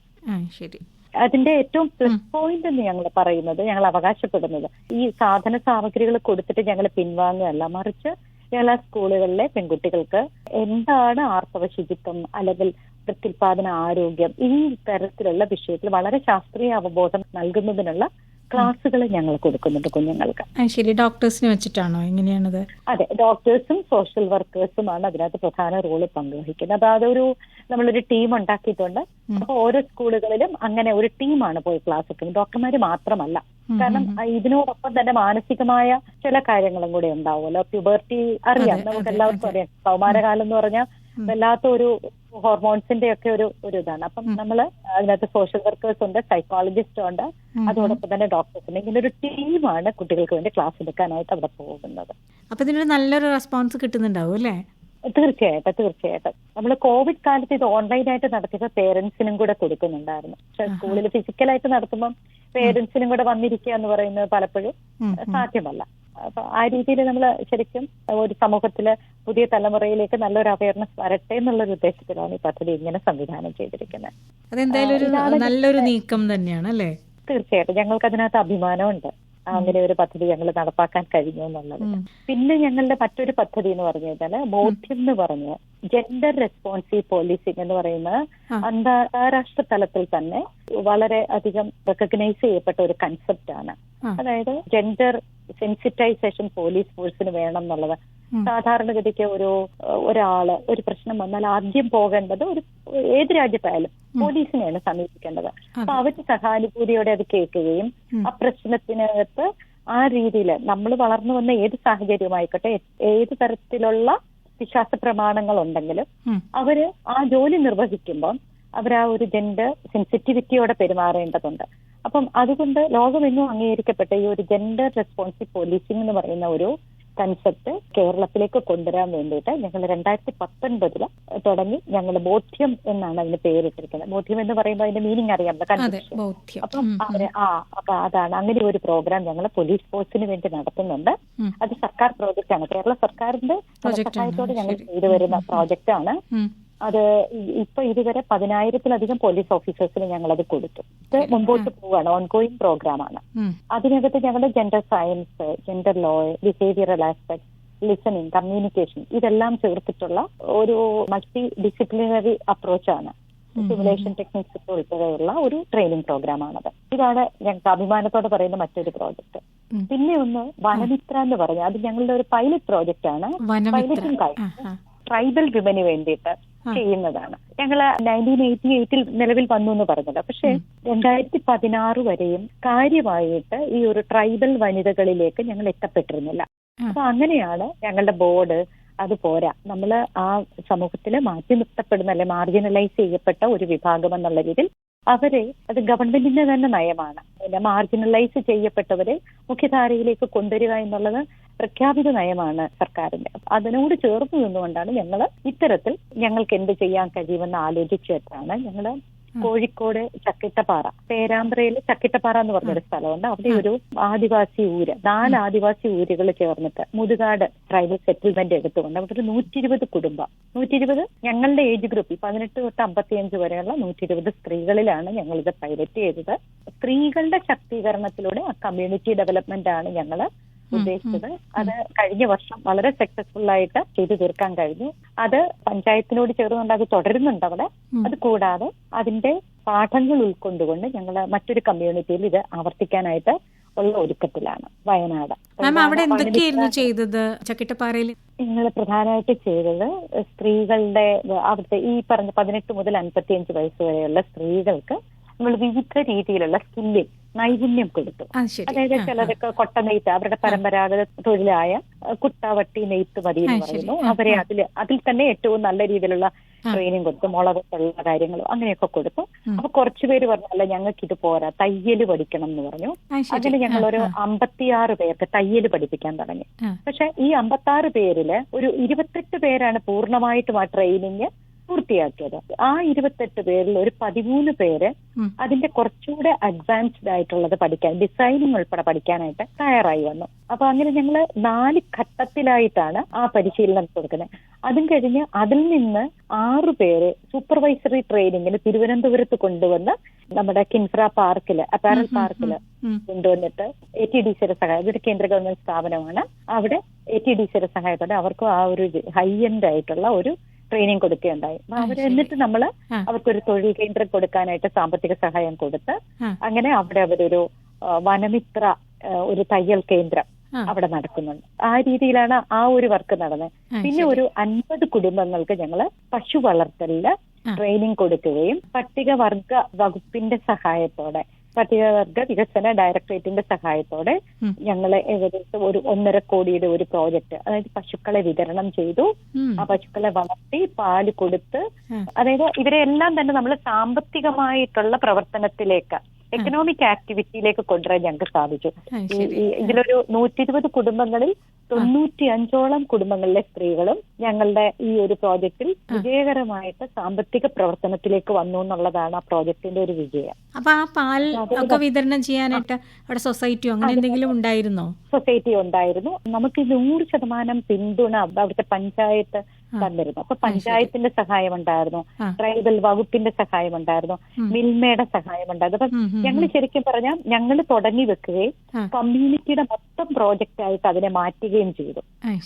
ശരി. അതിന്റെ ഏറ്റവും പ്ലസ് പോയിന്റ് എന്ന് ഞങ്ങൾ പറയുന്നത് ഞങ്ങൾ അവകാശപ്പെടുന്നത്. ഈ സാധന സാമഗ്രികൾ കൊടുത്തിട്ട് ഞങ്ങൾ പിൻവാങ്ങുകയല്ല മറിച്ച് ഞങ്ങൾ ആ സ്കൂളുകളിലെ പെൺകുട്ടികൾക്ക് എന്താണ് ആർത്തവ ശുചിത്വം അല്ലെങ്കിൽ പ്രത്യുൽപാദന ആരോഗ്യം ഈ തരത്തിലുള്ള വിഷയത്തിൽ വളരെ ശാസ്ത്രീയ അവബോധം നൽകുന്നതിനുള്ള ക്ലാസ്സുകൾ ഞങ്ങൾ കൊടുക്കുന്നുണ്ട് കുഞ്ഞുങ്ങൾക്ക്. ശരി. ഡോക്ടേഴ്സിനെ വെച്ചിട്ടാണോ? എങ്ങനെയാണത്? അതെ ഡോക്ടേഴ്സും സോഷ്യൽ വർക്കേഴ്സുമാണ് അതിനകത്ത് പ്രധാന റോൾ പങ്കുവഹിക്കുന്നത്. അതായത് ഒരു നമ്മളൊരു ടീം ഉണ്ടാക്കിയിട്ടുണ്ട്. അപ്പൊ ഓരോ സ്കൂളുകളിലും അങ്ങനെ ഒരു ടീമാണ് പോയി ക്ലാസ് എടുക്കുന്നത് ഡോക്ടർമാർ മാത്രമല്ല. കാരണം ഇതിനോടൊപ്പം തന്നെ മാനസികമായ ചില കാര്യങ്ങളും കൂടെ ഉണ്ടാവുമല്ലോ. പ്യൂബർട്ടി അറിയാം. നമുക്ക് എല്ലാവർക്കും അറിയാം. കൗമാരകാലം എന്ന് പറഞ്ഞാൽ വല്ലാത്ത ഒരു ഹോർമോൺസിന്റെ ഒക്കെ ഒരു ഒരു ഇതാണ്. അപ്പം നമ്മൾ അതിനകത്ത് സോഷ്യൽ വർക്കേഴ്സ് ഉണ്ട് സൈക്കോളജിസ്റ്റ് ഉണ്ട്. അതോടൊപ്പം തന്നെ ഡോക്ടേഴ്സ് ഉണ്ട്. ഇങ്ങനെ ഒരു ടീമാണ് കുട്ടികൾക്ക് വേണ്ടി ക്ലാസ് എടുക്കാനായിട്ട് അവിടെ പോകുന്നത്. അപ്പൊ ഇതിനൊരു നല്ലൊരു റെസ്പോൺസ് കിട്ടുന്നുണ്ടാവും അല്ലേ? തീർച്ചയായിട്ടും തീർച്ചയായിട്ടും. നമ്മൾ കോവിഡ് കാലത്ത് ഇത് ഓൺലൈനായിട്ട് നടത്തിയപ്പോൾ പേരൻസിനും കൂടെ കൊടുക്കുന്നുണ്ടായിരുന്നു. പക്ഷെ സ്കൂളിൽ ഫിസിക്കലായിട്ട് നടത്തുമ്പോൾ പേരൻസിനും കൂടെ വന്നിരിക്കുക എന്ന് പറയുന്നത് പലപ്പോഴും സാധ്യമല്ല. അപ്പൊ ആ രീതിയിൽ നമ്മൾ ശരിക്കും ഒരു സമൂഹത്തിൽ പുതിയ തലമുറയിലേക്ക് നല്ലൊരു അവയർനെസ് വരട്ടെ എന്നുള്ളൊരു ഉദ്ദേശത്തിലാണ് ഈ പദ്ധതി ഇങ്ങനെ സംവിധാനം ചെയ്തിരിക്കുന്നത് അതെന്തായാലും ഒരു നല്ലൊരു നീക്കം തന്നെയാണ് അല്ലേ തീർച്ചയായിട്ടും. ഞങ്ങൾക്ക് അതിനകത്ത് അഭിമാനമുണ്ട്. അങ്ങനെ ഒരു പദ്ധതി ഞങ്ങൾ നടപ്പാക്കാൻ കഴിഞ്ഞു എന്നുള്ളത്. പിന്നെ ഞങ്ങളുടെ മറ്റൊരു പദ്ധതി എന്ന് പറഞ്ഞു കഴിഞ്ഞാൽ ബോധ്യം എന്ന് പറഞ്ഞ്. ജെൻഡർ റെസ്പോൺസീവ് പോലീസിംഗ് എന്ന് പറയുന്ന. അന്താരാഷ്ട്ര തലത്തിൽ തന്നെ വളരെ അധികം റെക്കഗ്നൈസ് ചെയ്യപ്പെട്ട ഒരു കൺസെപ്റ്റ് ആണ്. അതായത് ജെൻഡർ സെൻസിറ്റൈസേഷൻ പോലീസ് ഫോഴ്സിന് വേണം എന്നുള്ളത്. സാധാരണഗതിക്ക് ഒരു ഒരാൾ ഒരു പ്രശ്നം വന്നാൽ ആദ്യം പോകേണ്ടത് ഒരു ഏത് രാജ്യത്തായാലും പോലീസിനെയാണ് സമീപിക്കേണ്ടത്. അപ്പൊ അവർ സഹാനുഭൂതിയോടെ അത് കേൾക്കുകയും. ആ പ്രശ്നത്തിനകത്ത് ആ രീതിയിൽ നമ്മൾ വളർന്നു വന്ന ഏത് സാഹചര്യമായിക്കോട്ടെ ഏത് തരത്തിലുള്ള വിശ്വാസ പ്രമാണങ്ങൾ ഉണ്ടെങ്കിലും. അവർ ആ ജോലി നിർവഹിക്കുമ്പോൾ അവർ ആ ഒരു ജെൻഡർ സെൻസിറ്റിവിറ്റിയോടെ പെരുമാറേണ്ടതുണ്ട്. അപ്പം അതുകൊണ്ട് ലോകമെങ്ങും അംഗീകരിക്കപ്പെട്ട ഈ ഒരു ജെൻഡർ റെസ്പോൺസീവ് പോലീസിംഗ് എന്ന് പറയുന്ന ഒരു കൺസെപ്റ്റ് കേരളത്തിലേക്ക് കൊണ്ടുവരാൻ വേണ്ടിയിട്ട് ഞങ്ങൾ രണ്ടായിരത്തി പത്തൊൻപതിൽ തുടങ്ങി ഞങ്ങൾ ബോധ്യം എന്നാണ് അതിന് പേരിട്ടിരിക്കുന്നത്. ബോധ്യം എന്ന് പറയുമ്പോൾ അതിന്റെ മീനിങ് അറിയാമല്ലോ കൺസെപ്റ്റ് അപ്പം അവർ ആ അപ്പൊ അതാണ്. അങ്ങനെ ഒരു പ്രോഗ്രാം ഞങ്ങൾ പോലീസ് ഫോഴ്സിന് വേണ്ടി നടത്തുന്നുണ്ട്. അത് സർക്കാർ പ്രോജക്റ്റ് ആണ്. കേരള സർക്കാരിന്റെ സഹായത്തോടെ ഞങ്ങൾ ചെയ്തു വരുന്ന പ്രോജക്റ്റ് ആണ്. അത് ഇപ്പൊ ഇതുവരെ പതിനായിരത്തിലധികം പോലീസ് ഓഫീസേഴ്സിന് ഞങ്ങൾ അത് കൊടുത്തു. ഇത് മുമ്പോട്ട് പോവുകയാണ് ഓൺഗോയിങ് പ്രോഗ്രാം ആണ്. അതിനകത്ത് ഞങ്ങളുടെ gender science gender law behavioural aspect listening communication ഇതെല്ലാം ചേർത്തിട്ടുള്ള ഒരു മൾട്ടി ഡിസിപ്ലിനറി അപ്രോച്ചാണ് സിമുലേഷൻ ടെക്നിക്സ് ഉൾപ്പെടെയുള്ള ഒരു ട്രെയിനിങ് പ്രോഗ്രാമാണത് ഇതാണ് ഞങ്ങൾക്ക് അഭിമാനത്തോടെ പറയുന്ന മറ്റൊരു പ്രോജക്ട് പിന്നെ ഒന്ന് വനമിത്ര എന്ന് പറഞ്ഞാൽ അത് ഞങ്ങളുടെ ഒരു പൈലറ്റ് പ്രോജക്റ്റ് ആണ്. പൈലറ്റും. ട്രൈബൽ വിമന് വേണ്ടിയിട്ട് ചെയ്യുന്നതാണ്. ഞങ്ങൾ നയന്റീൻ എയ്റ്റി എയ്റ്റിൽ നിലവിൽ വന്നു എന്ന് പറഞ്ഞല്ലോ. പക്ഷെ രണ്ടായിരത്തി പതിനാറ് വരെയും കാര്യമായിട്ട് ഈ ഒരു ട്രൈബൽ വനിതകളിലേക്ക് ഞങ്ങൾ എത്തപ്പെട്ടിരുന്നില്ല. അപ്പൊ അങ്ങനെയാണ് ഞങ്ങളുടെ ബോർഡ് അത് പോരാ. നമ്മൾ ആ സമൂഹത്തിൽ മാറ്റി നിർത്തപ്പെടുന്ന അല്ലെ മാർജിനലൈസ് ചെയ്യപ്പെട്ട ഒരു വിഭാഗം എന്നുള്ള രീതിയിൽ അവരെ അത് ഗവൺമെന്റിന്റെ തന്നെ നയമാണ്. പിന്നെ മാർജിനലൈസ് ചെയ്യപ്പെട്ടവരെ മുഖ്യധാരയിലേക്ക് കൊണ്ടുവരിക എന്നുള്ളത് പ്രഖ്യാപിത നയമാണ് സർക്കാരിന്റെ അതിനോട് ചേർന്ന് നിന്നുകൊണ്ടാണ് ഞങ്ങൾ ഇത്തരത്തിൽ ഞങ്ങൾക്ക് എന്ത് ചെയ്യാൻ കഴിയുമെന്ന് ആലോചിച്ചിട്ടാണ് ഞങ്ങൾ കോഴിക്കോട് ചക്കിട്ടപ്പാറ പേരാമ്പ്രയിൽ ചക്കിട്ടപ്പാറ എന്ന് പറഞ്ഞൊരു സ്ഥലമുണ്ട്. അവിടെ ഒരു ആദിവാസി ഊര് നാല് ആദിവാസി ഊരുകൾ ചേർന്നിട്ട് മുതുകാട് ട്രൈബൽ സെറ്റിൽമെന്റ് എടുത്തുകൊണ്ട് അവിടെ ഒരു നൂറ്റി ഇരുപത് കുടുംബം. നൂറ്റി ഇരുപത് ഞങ്ങളുടെ ഏജ് ഗ്രൂപ്പിൽ പതിനെട്ട് തൊട്ട് അമ്പത്തിയഞ്ച് വരെയുള്ള നൂറ്റി ഇരുപത് സ്ത്രീകളിലാണ് ഞങ്ങൾ ഇത് പൈലറ്റ് ചെയ്തത്. സ്ത്രീകളുടെ ശാക്തീകരണത്തിലൂടെ ആ കമ്മ്യൂണിറ്റി ഡെവലപ്മെന്റ് ആണ് ഞങ്ങൾ ഉദ്ദേശിച്ചത്. അത് കഴിഞ്ഞ വർഷം വളരെ സക്സസ്ഫുൾ ആയിട്ട് ചെയ്തു തീർക്കാൻ കഴിഞ്ഞു. അത് പഞ്ചായത്തിനോട് ചേർന്നുകൊണ്ട് അത് തുടരുന്നുണ്ട് അവിടെ. അത് കൂടാതെ അതിന്റെ പാഠങ്ങൾ ഉൾക്കൊണ്ടുകൊണ്ട് ഞങ്ങൾ മറ്റൊരു കമ്മ്യൂണിറ്റിയിൽ ഇത് ആവർത്തിക്കാനായിട്ട് ഉള്ള ഒരുക്കത്തിലാണ്. വയനാട്. മാം അവിടെ എന്തൊക്കെയായിരുന്നു ചെയ്തത്? ചക്കിട്ടപ്പാറയിൽ? ഞങ്ങൾ പ്രധാനമായിട്ട് ചെയ്തത് സ്ത്രീകളുടെ അവിടുത്തെ ഈ പറഞ്ഞ പതിനെട്ട് മുതൽ അൻപത്തിയഞ്ച് വയസ്സ് വരെയുള്ള സ്ത്രീകൾക്ക് നമ്മൾ വിവിധ രീതിയിലുള്ള സ്കില്ലിംഗ് നൈപുണ്യം കൊടുത്തു അതായത് ചിലരൊക്കെ കൊട്ട നെയ്ത്ത് അവരുടെ പരമ്പരാഗത തൊഴിലായ കുട്ടാവട്ടി നെയ്ത്ത് മതി എന്ന് പറയുന്നു അവരെ അതിൽ അതിൽ തന്നെ ഏറ്റവും നല്ല രീതിയിലുള്ള. ട്രെയിനിങ് കൊടുത്തു മുളകൊത്തുള്ള കാര്യങ്ങളും അങ്ങനെയൊക്കെ കൊടുത്തു. അപ്പൊ കുറച്ചുപേര് പറഞ്ഞല്ല ഞങ്ങൾക്ക് ഇത് പോരാ തയ്യൽ പഠിക്കണം എന്ന് പറഞ്ഞു. അങ്ങനെ ഞങ്ങളൊരു ഒരു. അമ്പത്തിയാറ് പേർക്ക് തയ്യൽ പഠിപ്പിക്കാൻ തുടങ്ങി. പക്ഷെ ഈ അമ്പത്തി ആറ് പേരിൽ ഒരു ഇരുപത്തെട്ട് പേരാണ് പൂർണമായിട്ടും ആ ട്രെയിനിങ് പൂർത്തിയാക്കിയത് ആ ഇരുപത്തെട്ട് പേരിൽ ഒരു പതിമൂന്ന് പേര്. അതിന്റെ കുറച്ചുകൂടെ അഡ്വാൻസ്ഡ് ആയിട്ടുള്ളത് പഠിക്കാൻ ഡിസൈനിങ് ഉൾപ്പെടെ പഠിക്കാനായിട്ട് തയ്യാറായി വന്നു അപ്പൊ അങ്ങനെ ഞങ്ങൾ നാല് ഘട്ടത്തിലായിട്ടാണ് ആ പരിശീലനം കൊടുക്കുന്നത് അതും കഴിഞ്ഞ് അതിൽ നിന്ന് ആറു പേരെ സൂപ്പർവൈസറി ട്രെയിനിങ്ങിന് തിരുവനന്തപുരത്ത് കൊണ്ടുവന്ന് നമ്മുടെ കിൻഫ്ര പാർക്കിൽ അപ്പാരൽ പാർക്കിൽ. കൊണ്ടുവന്നിട്ട് എ ടി ഡി സിയുടെ സഹായം ഇതൊരു കേന്ദ്ര ഗവൺമെന്റ് സ്ഥാപനമാണ് അവിടെ എ ടി ഡി സിയുടെ സഹായത്തോടെ അവർക്ക് ആ ഒരു ഹൈ എൻഡ് ആയിട്ടുള്ള ഒരു ട്രെയിനിങ് കൊടുക്കുകയുണ്ടായി. അവർ എന്നിട്ട് നമ്മൾ. അവർക്കൊരു തൊഴിൽ കേന്ദ്രം കൊടുക്കാനായിട്ട് സാമ്പത്തിക സഹായം കൊടുത്ത് അങ്ങനെ അവിടെ അവരൊരു വനമിത്ര ഒരു തയ്യൽ കേന്ദ്രം അവിടെ നടക്കുന്നുണ്ട്. ആ രീതിയിലാണ് ആ ഒരു വർക്ക് നടന്നത്. പിന്നെ ഒരു അൻപത് കുടുംബങ്ങൾക്ക് ഞങ്ങൾ പശു വളർത്തലിൽ. ട്രെയിനിങ് കൊടുക്കുകയും പട്ടികവർഗ വകുപ്പിന്റെ സഹായത്തോടെ പട്ടികവർഗ വികസന ഡയറക്ടറേറ്റിന്റെ സഹായത്തോടെ ഞങ്ങൾ ഏകദേശം ഒരു ഒന്നര കോടിയുടെ ഒരു പ്രോജക്റ്റ് അതായത് പശുക്കളെ വിതരണം ചെയ്തു. ആ പശുക്കളെ വളർത്തി പാൽ കൊടുത്ത് അതായത് അതായത് ഇവരെല്ലാം തന്നെ നമ്മൾ സാമ്പത്തികമായിട്ടുള്ള പ്രവർത്തനത്തിലേക്ക് എക്കണോമിക് ആക്ടിവിറ്റിയിലേക്ക് കൊണ്ടുവരാൻ ഞങ്ങൾക്ക് സാധിച്ചു. ഇതിലൊരു നൂറ്റി ഇരുപത് കുടുംബങ്ങളിൽ തൊണ്ണൂറ്റി അഞ്ചോളം കുടുംബങ്ങളിലെ സ്ത്രീകളും ഞങ്ങളുടെ ഈ ഒരു പ്രോജക്റ്റിൽ വിജയകരമായിട്ട് സാമ്പത്തിക പ്രവർത്തനത്തിലേക്ക് വന്നു എന്നുള്ളതാണ് ആ പ്രോജക്റ്റിന്റെ ഒരു വിജയം. അപ്പൊ ആ പാൽ ഒക്കെ വിതരണം ചെയ്യാനായിട്ട് അവിടെ സൊസൈറ്റിയോ അങ്ങനെ എന്തെങ്കിലും ഉണ്ടായിരുന്നോ? സൊസൈറ്റി ഉണ്ടായിരുന്നു. നമുക്ക് നൂറ് ശതമാനം പിന്തുണ അവിടുത്തെ പഞ്ചായത്ത് തന്നിരുന്നു. അപ്പൊ പഞ്ചായത്തിന്റെ സഹായം ഉണ്ടായിരുന്നു ട്രൈബൽ വകുപ്പിന്റെ സഹായം ഉണ്ടായിരുന്നു. മിൽമയുടെ സഹായം ഉണ്ടായിരുന്നു അപ്പൊ ഞങ്ങൾ ശരിക്കും പറഞ്ഞാൽ ഞങ്ങൾ തുടങ്ങി വെക്കുകയും കമ്മ്യൂണിറ്റിയുടെ മൊത്തം പ്രോജക്റ്റ് ആയിട്ട് അതിനെ മാറ്റുകയും ചെയ്തു.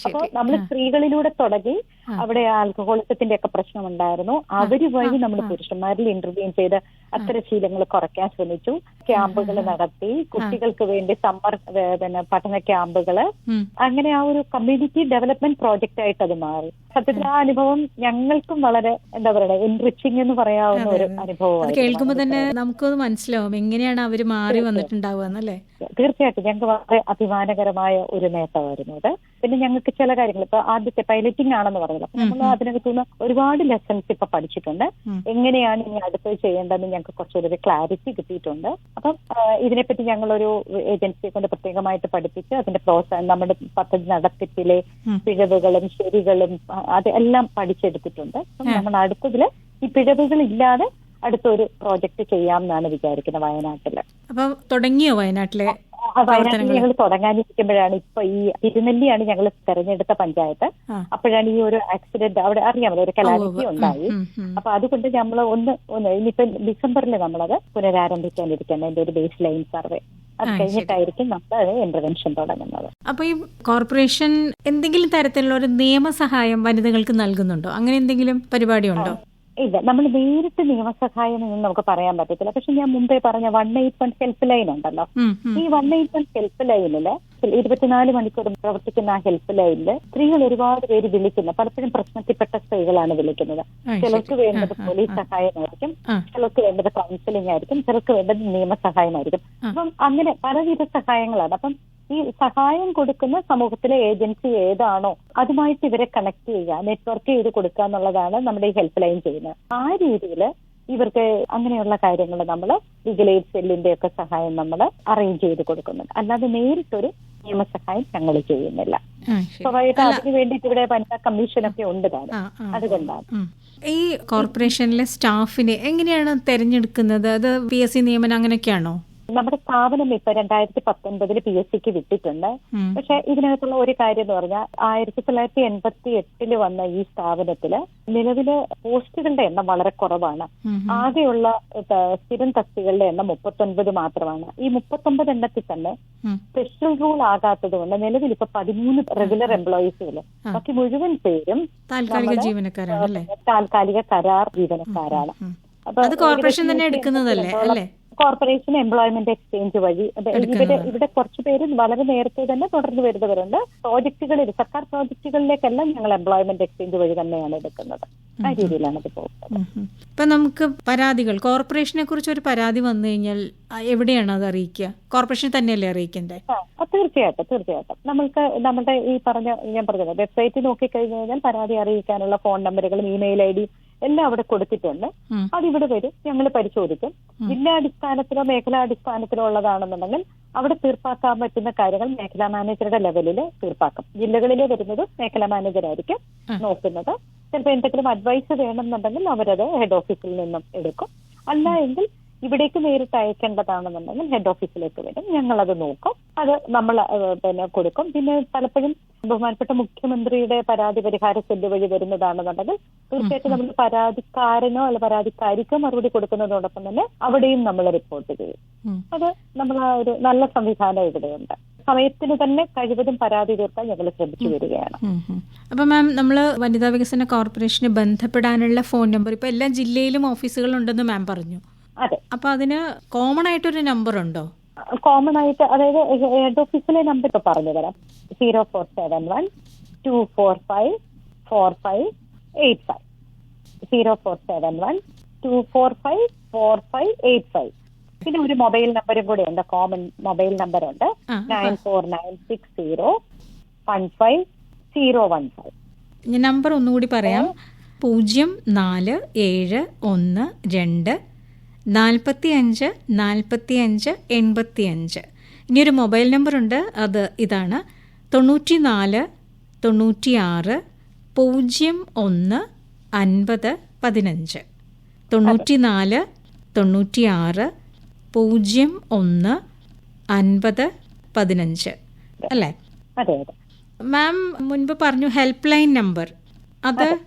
അപ്പോൾ അപ്പൊ നമ്മൾ സ്ത്രീകളിലൂടെ തുടങ്ങി. അവിടെ ആൽക്കഹോളിസത്തിന്റെ ഒക്കെ പ്രശ്നം ഉണ്ടായിരുന്നു അവർ വഴി നമ്മൾ പുരുഷന്മാരിൽ ഇന്റർവ്യൂ ചെയ്ത് അത്തരം ശീലങ്ങൾ കുറയ്ക്കാൻ ശ്രമിച്ചു. ക്യാമ്പുകൾ നടത്തി. കുട്ടികൾക്ക് വേണ്ടി സമ്മർ പിന്നെ പഠന ക്യാമ്പുകൾ. അങ്ങനെ ആ ഒരു കമ്മ്യൂണിറ്റി ഡെവലപ്മെന്റ് പ്രോജക്റ്റ് ആയിട്ട് അത് മാറി. സത്യത്തിൽ ആ അനുഭവം ഞങ്ങൾക്കും വളരെ എന്താ പറയുക എൻറിച്ചിങ് എന്ന് പറയാവുന്ന ഒരു അനുഭവമാണ് അനുഭവമായിരുന്നു. കേൾക്കുമ്പോ തന്നെ നമുക്ക് മനസ്സിലാവും. എങ്ങനെയാണ് അവർ മാറി വന്നിട്ടുണ്ടാവുക തീർച്ചയായിട്ടും. ഞങ്ങൾക്ക് വളരെ അഭിമാനകരമായ ഒരു നേട്ടമായിരുന്നു അത്. പിന്നെ ഞങ്ങൾക്ക് ചില കാര്യങ്ങൾ ഇപ്പൊ ആദ്യത്തെ പൈലറ്റിംഗ് ആണെന്ന് പറഞ്ഞത് അപ്പൊ നമ്മൾ അതിനകത്തുനിന്ന് ഒരുപാട് ലെസൺസ് ഇപ്പൊ പഠിച്ചിട്ടുണ്ട്. എങ്ങനെയാണ് ഇനി അടുത്തത് ചെയ്യേണ്ടതെന്ന് ഞങ്ങൾക്ക് കുറച്ചുകൂടി ക്ലാരിറ്റി കിട്ടിയിട്ടുണ്ട്. അപ്പം ഇതിനെപ്പറ്റി ഞങ്ങൾ ഒരു ഏജൻസിയെ കൊണ്ട് പ്രത്യേകമായിട്ട് പഠിപ്പിച്ച് അതിന്റെ പ്രോത്സാഹനം നമ്മുടെ പദ്ധതി നടത്തിപ്പിലെ പിഴവുകളും ശരികളും അത് അതെല്ലാം പഠിച്ചെടുത്തിട്ടുണ്ട്. അപ്പം നമ്മൾ അടുത്തതിൽ ഈ പിഴവുകൾ ഇല്ലാതെ അടുത്തൊരു പ്രോജക്റ്റ് ചെയ്യാമെന്നാണ് വിചാരിക്കുന്നത് വയനാട്ടിൽ. അപ്പൊ തുടങ്ങിയോ വയനാട്ടിലെ? വയനാട്ടിൽ ഞങ്ങൾ തുടങ്ങാനിരിക്കുമ്പോഴാണ് ഇപ്പൊ ഈ തിരുനെല്ലിയാണ് ഞങ്ങൾ തെരഞ്ഞെടുത്ത പഞ്ചായത്ത്. അപ്പോഴാണ് ഈ ഒരു ആക്സിഡന്റ് അവിടെ അറിയാമല്ലോ ഒരു കലാലിറ്റി ഉണ്ടായി. അപ്പൊ അതുകൊണ്ട് നമ്മൾ ഒന്ന് ഒന്ന് ഇനിയിപ്പൊ ഡിസംബറിൽ നമ്മളത് പുനരാരംഭിക്കാനിരിക്കണം എന്റെ ഒരു ബേസ് ലൈൻ സർവേ അത് കഴിഞ്ഞിട്ടായിരിക്കും നമ്മൾ ഇന്റർവെൻഷൻ തുടങ്ങുന്നത്. അപ്പൊ ഈ കോർപ്പറേഷൻ എന്തെങ്കിലും തരത്തിലുള്ള ഒരു നിയമസഹായം വനിതകൾക്ക് നൽകുന്നുണ്ടോ? അങ്ങനെ എന്തെങ്കിലും പരിപാടി ഉണ്ടോ ഇല്ല നമ്മൾ നേരിട്ട് നിയമസഹായം എന്ന് നമുക്ക് പറയാൻ പറ്റത്തില്ല. പക്ഷെ ഞാൻ മുമ്പേ പറഞ്ഞ one eight one help line ഉണ്ടല്ലോ. ഈ വൺ എയ്റ്റ് വൺ ഹെൽപ്പ് ലൈനിൽ ഇരുപത്തിനാല് മണിക്കൂർ പ്രവർത്തിക്കുന്ന ആ ഹെൽപ്പ് ലൈനിൽ സ്ത്രീകൾ ഒരുപാട് പേര് വിളിക്കുന്ന. പലപ്പോഴും പ്രശ്നത്തിൽപ്പെട്ട സ്ത്രീകളാണ് വിളിക്കുന്നത്. ചിലർക്ക് വേണ്ടത് പോലീസ് സഹായമായിരിക്കും. ചിലർക്ക് വേണ്ടത് കൗൺസിലിംഗ് ആയിരിക്കും. ചിലർക്ക് വേണ്ടത് നിയമസഹായമായിരിക്കും. അപ്പം അങ്ങനെ പലവിധ സഹായങ്ങളാണ്. അപ്പം ഈ സഹായം കൊടുക്കുന്ന സമൂഹത്തിലെ ഏജൻസി ഏതാണോ അതുമായിട്ട് ഇവരെ കണക്ട് ചെയ്യുക നെറ്റ്വർക്ക് ചെയ്ത് കൊടുക്കുക എന്നുള്ളതാണ് നമ്മുടെ ഈ ഹെൽപ്പ് ലൈൻ ചെയ്യുന്നത്. ആ രീതിയിൽ ഇവർക്ക് അങ്ങനെയുള്ള കാര്യങ്ങൾ നമ്മൾ ലീഗൽ എയ്ഡ് സെല്ലിന്റെ ഒക്കെ സഹായം നമ്മൾ അറേഞ്ച് ചെയ്ത് കൊടുക്കുന്നുണ്ട്. അല്ലാതെ നേരിട്ടൊരു നിയമസഹായം ഞങ്ങൾ ചെയ്യുന്നില്ല. സ്വാഭാവികമായിട്ട് അതിന് വേണ്ടിയിട്ട് ഇവിടെ വനിതാ കമ്മീഷനൊക്കെ ഉണ്ട് താനും. അതുകൊണ്ടാണ്. ഈ കോർപ്പറേഷനിലെ സ്റ്റാഫിനെ എങ്ങനെയാണ് തെരഞ്ഞെടുക്കുന്നത്? അത് പി എസ് സി നിയമനം അങ്ങനെയൊക്കെയാണോ? നമ്മുടെ സ്ഥാപനം ഇപ്പൊ രണ്ടായിരത്തി പത്തൊൻപതിൽ പി എസ് സിക്ക് വിട്ടിട്ടുണ്ട് പക്ഷെ ഇതിനകത്തുള്ള ഒരു കാര്യം എന്ന് പറഞ്ഞാൽ ആയിരത്തി തൊള്ളായിരത്തി എൺപത്തി എട്ടിൽ വന്ന ഈ സ്ഥാപനത്തിൽ നിലവിലെ പോസ്റ്റുകളുടെ എണ്ണം വളരെ കുറവാണ്. ആകെയുള്ള സ്ഥിരം തസ്തികളുടെ എണ്ണം മുപ്പത്തൊൻപത് മാത്രമാണ്. ഈ മുപ്പത്തൊമ്പത് എണ്ണത്തിൽ തന്നെ സ്പെഷ്യൽ റൂൾ ആകാത്തത് കൊണ്ട് നിലവിൽ ഇപ്പൊ പതിമൂന്ന് റെഗുലർ എംപ്ലോയീസുകൾ. ബാക്കി മുഴുവൻ പേരും താൽക്കാലിക ജീവനക്കാരാണ് അല്ലേ? താൽക്കാലിക കരാർ ജീവനക്കാരാണ്. അപ്പൊ അത് കോർപ്പറേഷൻ തന്നെ എടുക്കുന്നതല്ലേ അല്ലേ? കോർപ്പറേഷൻ എംപ്ലോയ്മെന്റ് എക്സ്ചേഞ്ച് വഴി. ഇവിടെ. ഇവിടെ കുറച്ച് പേര് വളരെ നേരത്തെ തന്നെ തുടർന്ന് വരുന്നവരുണ്ട്. പ്രോജക്റ്റുകളിൽ സർക്കാർ പ്രോജക്റ്റുകളിലേക്കെല്ലാം ഞങ്ങൾ എംപ്ലോയ്മെന്റ് എക്സ്ചേഞ്ച് വഴി തന്നെയാണ് എടുക്കുന്നത്. ആ രീതിയിലാണ് ഇത് പോകുന്നത്. ഇപ്പൊ നമുക്ക് പരാതികൾ കോർപ്പറേഷനെ കുറിച്ച് ഒരു പരാതി വന്നു കഴിഞ്ഞാൽ എവിടെയാണ് അത് അറിയിക്കുക? കോർപ്പറേഷൻ തന്നെയല്ലേ അറിയിക്കേണ്ടത് തീർച്ചയായിട്ടും തീർച്ചയായിട്ടും. നമ്മൾക്ക് നമ്മുടെ ഈ പറഞ്ഞ ഞാൻ പറഞ്ഞത് വെബ്സൈറ്റ് നോക്കിക്കഴിഞ്ഞു കഴിഞ്ഞാൽ പരാതി അറിയിക്കാനുള്ള ഫോൺ നമ്പറുകളും ഇമെയിൽ ഐ ഡിയും എല്ലാം അവിടെ കൊടുത്തിട്ടുണ്ട്. അതിവിടെ വരും. ഞങ്ങൾ പരിശോധിക്കും. ജില്ലാടിസ്ഥാനത്തിലോ മേഖലാടിസ്ഥാനത്തിലോ ഉള്ളതാണെന്നുണ്ടെങ്കിൽ അവിടെ തീർപ്പാക്കാൻ പറ്റുന്ന കാര്യങ്ങൾ മേഖലാ മാനേജറുടെ ലെവലിൽ തീർപ്പാക്കും. ജില്ലകളിലെ വരുന്നത് മേഖലാ മാനേജറായിരിക്കും നോക്കുന്നത്. ചിലപ്പോൾ എന്തെങ്കിലും അഡ്വൈസ് വേണമെന്നുണ്ടെങ്കിൽ അവരത് ഹെഡ് ഓഫീസിൽ നിന്നും എടുക്കും. അല്ല എങ്കിൽ ഇവിടേക്ക് നേരിട്ട് അയക്കേണ്ടതാണെന്നുണ്ടെങ്കിൽ ഹെഡ് ഓഫീസിലേക്ക് വരും. ഞങ്ങൾ അത് നോക്കും. അത് നമ്മൾ പിന്നെ കൊടുക്കും. പിന്നെ പലപ്പോഴും ബഹുമാനപ്പെട്ട മുഖ്യമന്ത്രിയുടെ പരാതി പരിഹാര സെല്ല് വഴി വരുന്നതാണെന്നുണ്ടെങ്കിൽ തീർച്ചയായിട്ടും നമ്മൾ പരാതിക്കാരനോ അല്ല പരാതിക്കാരിക്കോ മറുപടി കൊടുക്കുന്നതോടൊപ്പം തന്നെ അവിടെയും നമ്മൾ റിപ്പോർട്ട് ചെയ്യും. അത് നമ്മൾ ആ ഒരു നല്ല സംവിധാനം ഇവിടെയുണ്ട്. സമയത്തിന് തന്നെ കഴിവതും പരാതി തീർക്കാൻ ഞങ്ങൾ ശ്രമിച്ചു വരികയാണ്. അപ്പൊ മാം നമ്മൾ വനിതാ വികസന കോർപ്പറേഷനെ ബന്ധപ്പെടാനുള്ള ഫോൺ നമ്പർ ഇപ്പൊ എല്ലാ ജില്ലയിലും ഓഫീസുകൾ ഉണ്ടെന്ന് മാം പറഞ്ഞു. അതെ. അപ്പൊ അതിന് കോമൺ ആയിട്ടൊരു നമ്പർ ഉണ്ടോ? കോമൺ ആയിട്ട് അതായത് ഹെഡ് ഓഫീസിലെ നമ്പർ ഇപ്പൊ പറഞ്ഞു തരാം. Zero four seven one two four five four five eight five zero four seven one two four five four five eight five പിന്നെ ഒരു മൊബൈൽ നമ്പറും കൂടെ ഉണ്ട്. കോമൺ മൊബൈൽ നമ്പർ ഉണ്ട്. Nine four nine six zero one five zero one five number ഒന്നുകൂടി പറയാം. പൂജ്യം നാല് ഏഴ് ഒന്ന് രണ്ട് നാൽപ്പത്തി അഞ്ച് നാൽപ്പത്തി അഞ്ച് എൺപത്തി അഞ്ച് ഇനിയൊരു മൊബൈൽ നമ്പറുണ്ട്. അത് ഇതാണ്. തൊണ്ണൂറ്റി നാല് തൊണ്ണൂറ്റി ആറ് പൂജ്യം ഒന്ന് അൻപത് പതിനഞ്ച്. തൊണ്ണൂറ്റി നാല് തൊണ്ണൂറ്റി ആറ് പൂജ്യം ഒന്ന് അൻപത് പതിനഞ്ച്. അല്ലേ? മാം മുൻപ് പറഞ്ഞു ഹെൽപ്പ് ലൈൻ നമ്പർ അത്.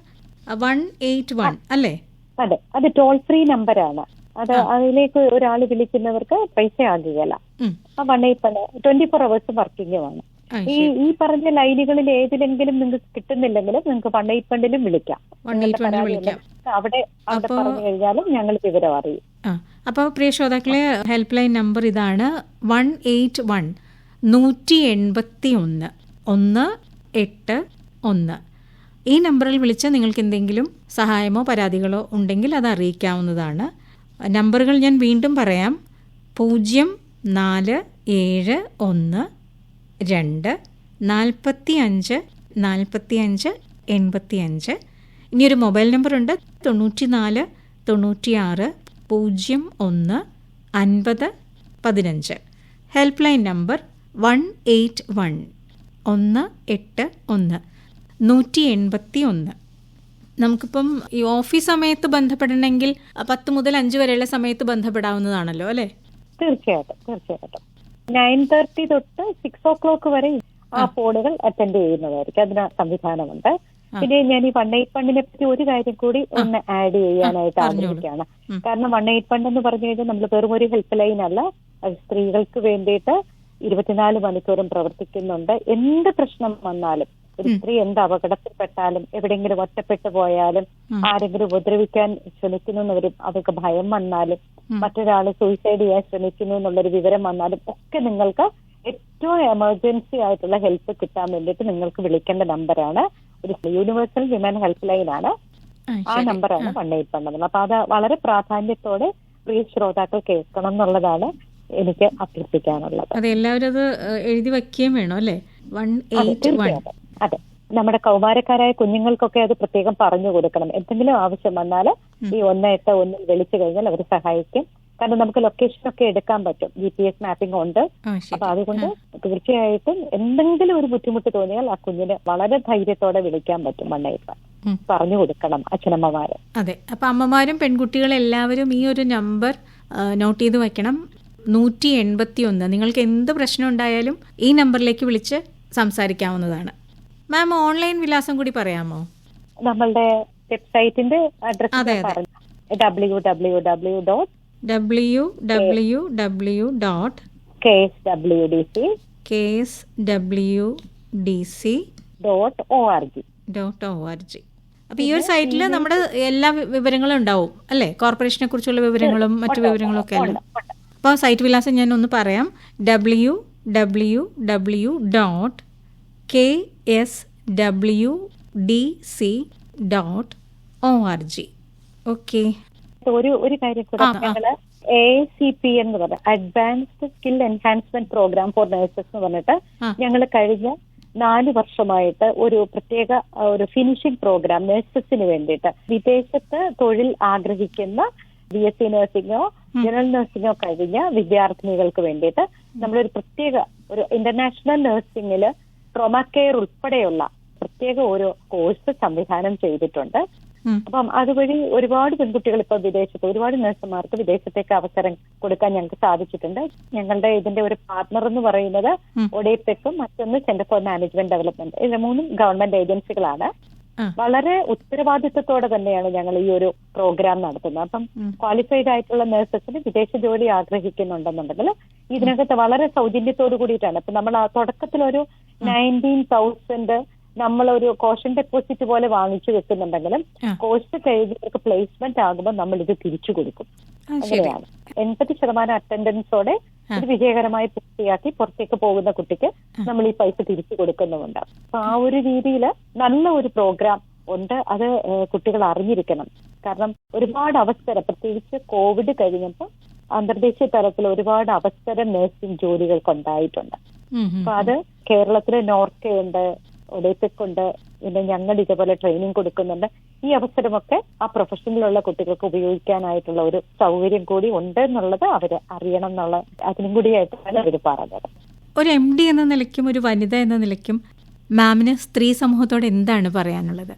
വൺ എയ്റ്റ് വൺ അല്ലേ? അതെ. അത് ടോൾ ഫ്രീ നമ്പറാണ്. അത് അതിലേക്ക് ഒരാൾ വിളിക്കുന്നവർക്ക് പൈസ ആകുകയല്ല. ആ one eight twenty four hours വർക്കിംഗുമാണ് ആണ്. ഈ ഈ പറഞ്ഞ ലൈനുകളിൽ ഏതിലെങ്കിലും നിങ്ങൾക്ക് കിട്ടുന്നില്ലെങ്കിലും നിങ്ങൾക്ക് വൺ എയ്റ്റ് ഫണ്ടിലും വിളിക്കാം. അവിടെ അവിടെ പറഞ്ഞു കഴിഞ്ഞാലും ഞങ്ങൾ വിവരം അറിയും. അപ്പൊ അപ്പോൾ പ്രിയ ശ്രോതാക്കളെ ഹെൽപ്പ് ലൈൻ നമ്പർ ഇതാണ് വൺ എയ്റ്റ് വൺ നൂറ്റി എൺപത്തി ഒന്ന് ഒന്ന് എട്ട് ഒന്ന്. ഈ നമ്പറിൽ വിളിച്ച് നിങ്ങൾക്ക് എന്തെങ്കിലും സഹായമോ പരാതികളോ ഉണ്ടെങ്കിൽ അത് അറിയിക്കാവുന്നതാണ്. നമ്പറുകൾ ഞാൻ വീണ്ടും പറയാം. പൂജ്യം നാല് ഏഴ് ഒന്ന് രണ്ട് നാൽപ്പത്തി അഞ്ച് നാൽപ്പത്തി അഞ്ച് എൺപത്തി അഞ്ച് ഇനിയൊരു മൊബൈൽ നമ്പറുണ്ട്. തൊണ്ണൂറ്റി നാല് തൊണ്ണൂറ്റി ആറ് പൂജ്യം ഒന്ന് അൻപത് പതിനഞ്ച്. Help line number one eight one ഒന്ന് എട്ട് ഒന്ന്. നൂറ്റി എൺപത്തി ഒന്ന് നമുക്കിപ്പം ഈ ഓഫീസ് സമയത്ത് ബന്ധപ്പെടണമെങ്കിൽ പത്ത് മുതൽ അഞ്ച് വരെയുള്ള സമയത്ത് ബന്ധപ്പെടാവുന്നതാണല്ലോ അല്ലെ? തീർച്ചയായിട്ടും തീർച്ചയായിട്ടും. നയൻ തേർട്ടി തൊട്ട് സിക്സ് ഓ ക്ലോക്ക് വരെ ആ. ഫോണുകൾ അറ്റൻഡ് ചെയ്യുന്നതായിരിക്കും. അതിന് സംവിധാനമുണ്ട്. പിന്നെ ഞാൻ ഈ വൺ എയ്റ്റ് ഫണ്ടിനെ പറ്റി ഒരു കാര്യം കൂടി ഒന്ന് ആഡ് ചെയ്യാനായിട്ട് ആഗ്രഹിക്കുകയാണ്. കാരണം വൺ എയ്റ്റ് ഫണ്ട് എന്ന് പറഞ്ഞു കഴിഞ്ഞാൽ നമ്മൾ വെറും ഒരു ഹെൽപ്പ് ലൈൻ അല്ല അത് സ്ത്രീകൾക്ക് വേണ്ടിയിട്ട് ഇരുപത്തിനാല് മണിക്കൂറും പ്രവർത്തിക്കുന്നുണ്ട്. എന്ത് പ്രശ്നം വന്നാലും ഒരു സ്ത്രീ എന്ത് അപകടത്തിൽപ്പെട്ടാലും എവിടെയെങ്കിലും ഒറ്റപ്പെട്ടു പോയാലും ആരെങ്കിലും ഉപദ്രവിക്കാൻ ശ്രമിക്കുന്നു എന്നൊരു അവർക്ക് ഭയം വന്നാലും മറ്റൊരാൾ സൂയിസൈഡ് ചെയ്യാൻ ശ്രമിക്കുന്നു എന്നുള്ളൊരു വിവരം വന്നാലും ഒക്കെ നിങ്ങൾക്ക് ഏറ്റവും എമർജൻസി ആയിട്ടുള്ള ഹെൽപ്പ് കിട്ടാൻ വേണ്ടിയിട്ട് നിങ്ങൾക്ക് വിളിക്കേണ്ട നമ്പറാണ്. ഒരു യൂണിവേഴ്സൽ വിമൻ ഹെൽപ്പ് ലൈൻ ആണ്. ആ. നമ്പറാണ് വൺ എയ്റ്റ് വൺ അപ്പൊ അത് വളരെ പ്രാധാന്യത്തോടെ പ്രിയ ശ്രോതാക്കൾ കേൾക്കണം എന്നുള്ളതാണ് എനിക്ക് അഭ്യർത്ഥിക്കാനുള്ളത്. അത് എല്ലാവരും അത് എഴുതി വയ്ക്കുകയും വേണം അല്ലേ? One eight one. അതെ. നമ്മുടെ കൗമാരക്കാരായ കുഞ്ഞുങ്ങൾക്കൊക്കെ അത് പ്രത്യേകം പറഞ്ഞു കൊടുക്കണം. എന്തെങ്കിലും ആവശ്യം വന്നാൽ ഈ ഒന്ന് എട്ട് ഒന്നിൽ വിളിച്ചു കഴിഞ്ഞാൽ അവർ സഹായിക്കും. കാരണം നമുക്ക് ലൊക്കേഷൻ ഒക്കെ എടുക്കാൻ പറ്റും. ജി പി എസ് മാപ്പിംഗ് ഉണ്ട് അപ്പൊ അതുകൊണ്ട് തീർച്ചയായിട്ടും എന്തെങ്കിലും ഒരു ബുദ്ധിമുട്ട് തോന്നിയാൽ ആ കുഞ്ഞിനെ വളരെ ധൈര്യത്തോടെ വിളിക്കാൻ പറ്റും മണ്ണയപ്പ. പറഞ്ഞു കൊടുക്കണം അച്ഛനമ്മമാര്. അതെ. അപ്പൊ അമ്മമാരും പെൺകുട്ടികളും എല്ലാവരും ഈ ഒരു നമ്പർ നോട്ട് ചെയ്ത് വെക്കണം. നൂറ്റി എൺപത്തി ഒന്ന് നിങ്ങൾക്ക് എന്ത് പ്രശ്നം ഉണ്ടായാലും ഈ നമ്പറിലേക്ക് വിളിച്ച് സംസാരിക്കാവുന്നതാണ്. മാം ഓൺലൈൻ വിലാസം കൂടി പറയാമോ? നമ്മളുടെ വെബ്സൈറ്റിന്റെ അഡ്രസ് അതെ, W W W dot W W W dot K S W D C K S W D C dot O R G dot O R G അപ്പൊ ഈ ഒരു സൈറ്റിൽ നമ്മുടെ എല്ലാ വിവരങ്ങളും ഉണ്ടാവും അല്ലേ? കോർപ്പറേഷനെ കുറിച്ചുള്ള വിവരങ്ങളും മറ്റു വിവരങ്ങളും ഒക്കെ അല്ലേ? അപ്പോൾ സൈറ്റ് വിലാസം ഞാൻ ഒന്ന് പറയാം. W W W dot K S W D C dot O R G okay ഒരു ഒരു കാര്യം കൂടെ ഞങ്ങൾ എ സി പി എന്ന് പറഞ്ഞ advanced skill enhancement program for nurses എന്ന് പറഞ്ഞിട്ട്. ഞങ്ങൾ കഴിഞ്ഞ നാല് വർഷമായിട്ട് ഒരു പ്രത്യേക ഒരു ഫിനിഷിംഗ് പ്രോഗ്രാം നഴ്സസിന് വേണ്ടിയിട്ട് വിദേശത്ത് തൊഴിൽ ആഗ്രഹിക്കുന്ന ബി എസ് സി നഴ്സിംഗോ ജനറൽ നഴ്സിംഗോ കഴിഞ്ഞ വിദ്യാർത്ഥിനികൾക്ക് വേണ്ടിയിട്ട് നമ്മളൊരു പ്രത്യേക ഒരു ഇന്റർനാഷണൽ നഴ്സിംഗിൽ ട്രോമ കെയർ ഉൾപ്പെടെയുള്ള പ്രത്യേക ഒരു കോഴ്സ് സംവിധാനം ചെയ്തിട്ടുണ്ട്. അപ്പം അതുവഴി ഒരുപാട് പെൺകുട്ടികൾ ഇപ്പൊ വിദേശത്ത് ഒരുപാട് നഴ്സുമാർക്ക് വിദേശത്തേക്ക് അവസരം കൊടുക്കാൻ ഞങ്ങൾക്ക് സാധിച്ചിട്ടുണ്ട്. ഞങ്ങളുടെ ഇതിന്റെ ഒരു പാർട്ണർ എന്ന് പറയുന്നത്. ഒഡേപെക്കും മറ്റൊന്ന് സെന്റർ ഫോർ മാനേജ്മെന്റ് ഡെവലപ്മെന്റ് ഇത് മൂന്നും ഗവൺമെന്റ് ഏജൻസികളാണ് വളരെ ഉത്തരവാദിത്തത്തോടെ തന്നെയാണ് ഞങ്ങൾ ഈ ഒരു പ്രോഗ്രാം നടത്തുന്നത്. അപ്പം ക്വാളിഫൈഡ് ആയിട്ടുള്ള നഴ്സസിന് വിദേശ ജോലി ആഗ്രഹിക്കുന്നുണ്ടെന്നുണ്ടെങ്കിൽ ഇതിനകത്ത് വളരെ സൗജന്യത്തോടു കൂടിയിട്ടാണ്. അപ്പൊ നമ്മൾ ആ തുടക്കത്തിലൊരു നയന്റീൻ തൗസൻഡ് നമ്മളൊരു കോഷൻ ഡെപ്പോസിറ്റ് പോലെ വാങ്ങിച്ചു വെക്കുന്നുണ്ടെങ്കിലും കോഴ്സ് കഴിഞ്ഞവർക്ക് പ്ലേസ്മെന്റ് ആകുമ്പോൾ നമ്മൾ ഇത് തിരിച്ചു കൊടുക്കും. അങ്ങനെയാണ്. എൺപത് ശതമാനം അറ്റൻഡൻസോടെ ഇത് വിജയകരമായി പൂർത്തിയാക്കി പുറത്തേക്ക് പോകുന്ന കുട്ടിക്ക് നമ്മൾ ഈ പൈസ തിരിച്ചു കൊടുക്കുന്നുമുണ്ട്. അപ്പൊ ആ ഒരു രീതിയിൽ നല്ല ഒരു പ്രോഗ്രാം ഉണ്ട്. അത് കുട്ടികൾ അറിഞ്ഞിരിക്കണം. കാരണം ഒരുപാട് അവസരം പ്രത്യേകിച്ച് കോവിഡ് കഴിഞ്ഞപ്പോൾ അന്തർദേശീയ തലത്തിൽ ഒരുപാട് അവസരം നഴ്സിംഗ് ജോലികൾക്ക് ഉണ്ടായിട്ടുണ്ട്. അപ്പൊ അത് കേരളത്തിലെ നോർക്കയുണ്ട് ഒഡേപെക് ഉണ്ട് പിന്നെ ഞങ്ങൾ ഇതേപോലെ ട്രെയിനിങ് കൊടുക്കുന്നുണ്ട്. ഈ അവസരമൊക്കെ ആ പ്രൊഫഷനിലുള്ള കുട്ടികൾക്ക് ഉപയോഗിക്കാനായിട്ടുള്ള ഒരു സൗകര്യം കൂടി ഉണ്ട് എന്നുള്ളത് അവർ അറിയണം എന്നുള്ള അതിനും കൂടിയായിട്ടാണ് അവർ പറഞ്ഞത്. ഒരു എം ഡി എന്ന നിലയ്ക്കും ഒരു വനിത എന്ന നിലയ്ക്കും മാമിന് സ്ത്രീ സമൂഹത്തോട് എന്താണ് പറയാനുള്ളത്?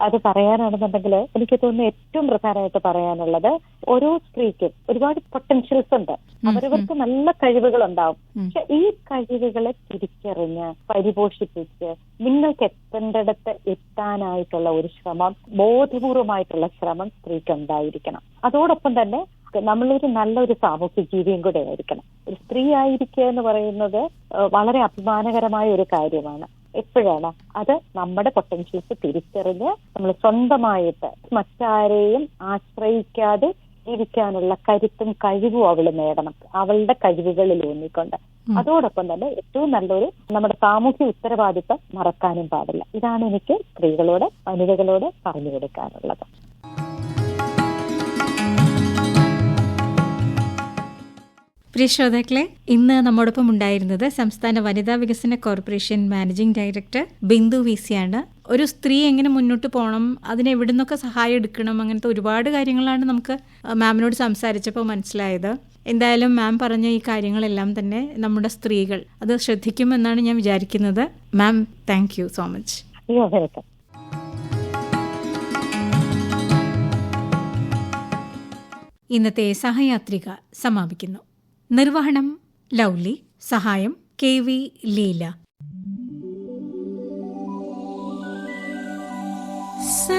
അത് പറയാനാണെന്നുണ്ടെങ്കിൽ എനിക്ക് തോന്നുന്നു ഏറ്റവും പ്രധാനമായിട്ട് പറയാനുള്ളത് ഓരോ സ്ത്രീക്കും ഒരുപാട് പൊട്ടൻഷ്യൽസ് ഉണ്ട്. അവരവർക്ക് നല്ല കഴിവുകൾ ഉണ്ടാവും പക്ഷെ ഈ കഴിവുകളെ തിരിച്ചറിഞ്ഞ് പരിപോഷിപ്പിച്ച് നിങ്ങൾക്ക് എത്തേണ്ടടുത്ത് എത്താനായിട്ടുള്ള ഒരു ശ്രമം ബോധപൂർവമായിട്ടുള്ള ശ്രമം സ്ത്രീക്ക് ഉണ്ടായിരിക്കണം അതോടൊപ്പം തന്നെ നമ്മളൊരു നല്ലൊരു സാമൂഹ്യ ജീവിയും കൂടെ ആയിരിക്കണം. ഒരു സ്ത്രീ ആയിരിക്കുക എന്ന് പറയുന്നത് വളരെ അഭിമാനകരമായ ഒരു കാര്യമാണ്. എപ്പോഴാണ് അത് നമ്മുടെ പൊട്ടൻഷ്യൽസ് തിരിച്ചറിഞ്ഞ് നമ്മൾ സ്വന്തമായിട്ട് മറ്റാരെയും ആശ്രയിക്കാതെ ജീവിക്കാനുള്ള കരുത്തും കഴിവും അവൾ നേടണം. അവളുടെ കഴിവുകളിൽ ഊന്നിക്കൊണ്ട്. അതോടൊപ്പം തന്നെ ഏറ്റവും നല്ലൊരു നമ്മുടെ സാമൂഹ്യ ഉത്തരവാദിത്തം മറക്കാനും പാടില്ല. ഇതാണ് എനിക്ക് സ്ത്രീകളോട് വനിതകളോട് പറഞ്ഞു കൊടുക്കാനുള്ളത് പ്രിയ ശ്രോതാക്കളെ ഇന്ന് നമ്മോടൊപ്പം ഉണ്ടായിരുന്നത് സംസ്ഥാന വനിതാ വികസന corporation managing director Bindu V ആണ് ഒരു സ്ത്രീ എങ്ങനെ മുന്നോട്ട് പോകണം അതിന് എവിടെ നിന്നൊക്കെ സഹായം എടുക്കണം അങ്ങനത്തെ ഒരുപാട് കാര്യങ്ങളാണ് നമുക്ക് മാമിനോട് സംസാരിച്ചപ്പോൾ മനസ്സിലായത്. എന്തായാലും മാം പറഞ്ഞ ഈ കാര്യങ്ങളെല്ലാം തന്നെ നമ്മുടെ സ്ത്രീകൾ അത് ശ്രദ്ധിക്കുമെന്നാണ് ഞാൻ വിചാരിക്കുന്നത്. Ma'am thank you so much ഇന്നത്തെ സഹയാത്രിക സമാപിക്കുന്നു. നിർവഹണം ലൗലി സഹായം കെ വി ലീല. Sa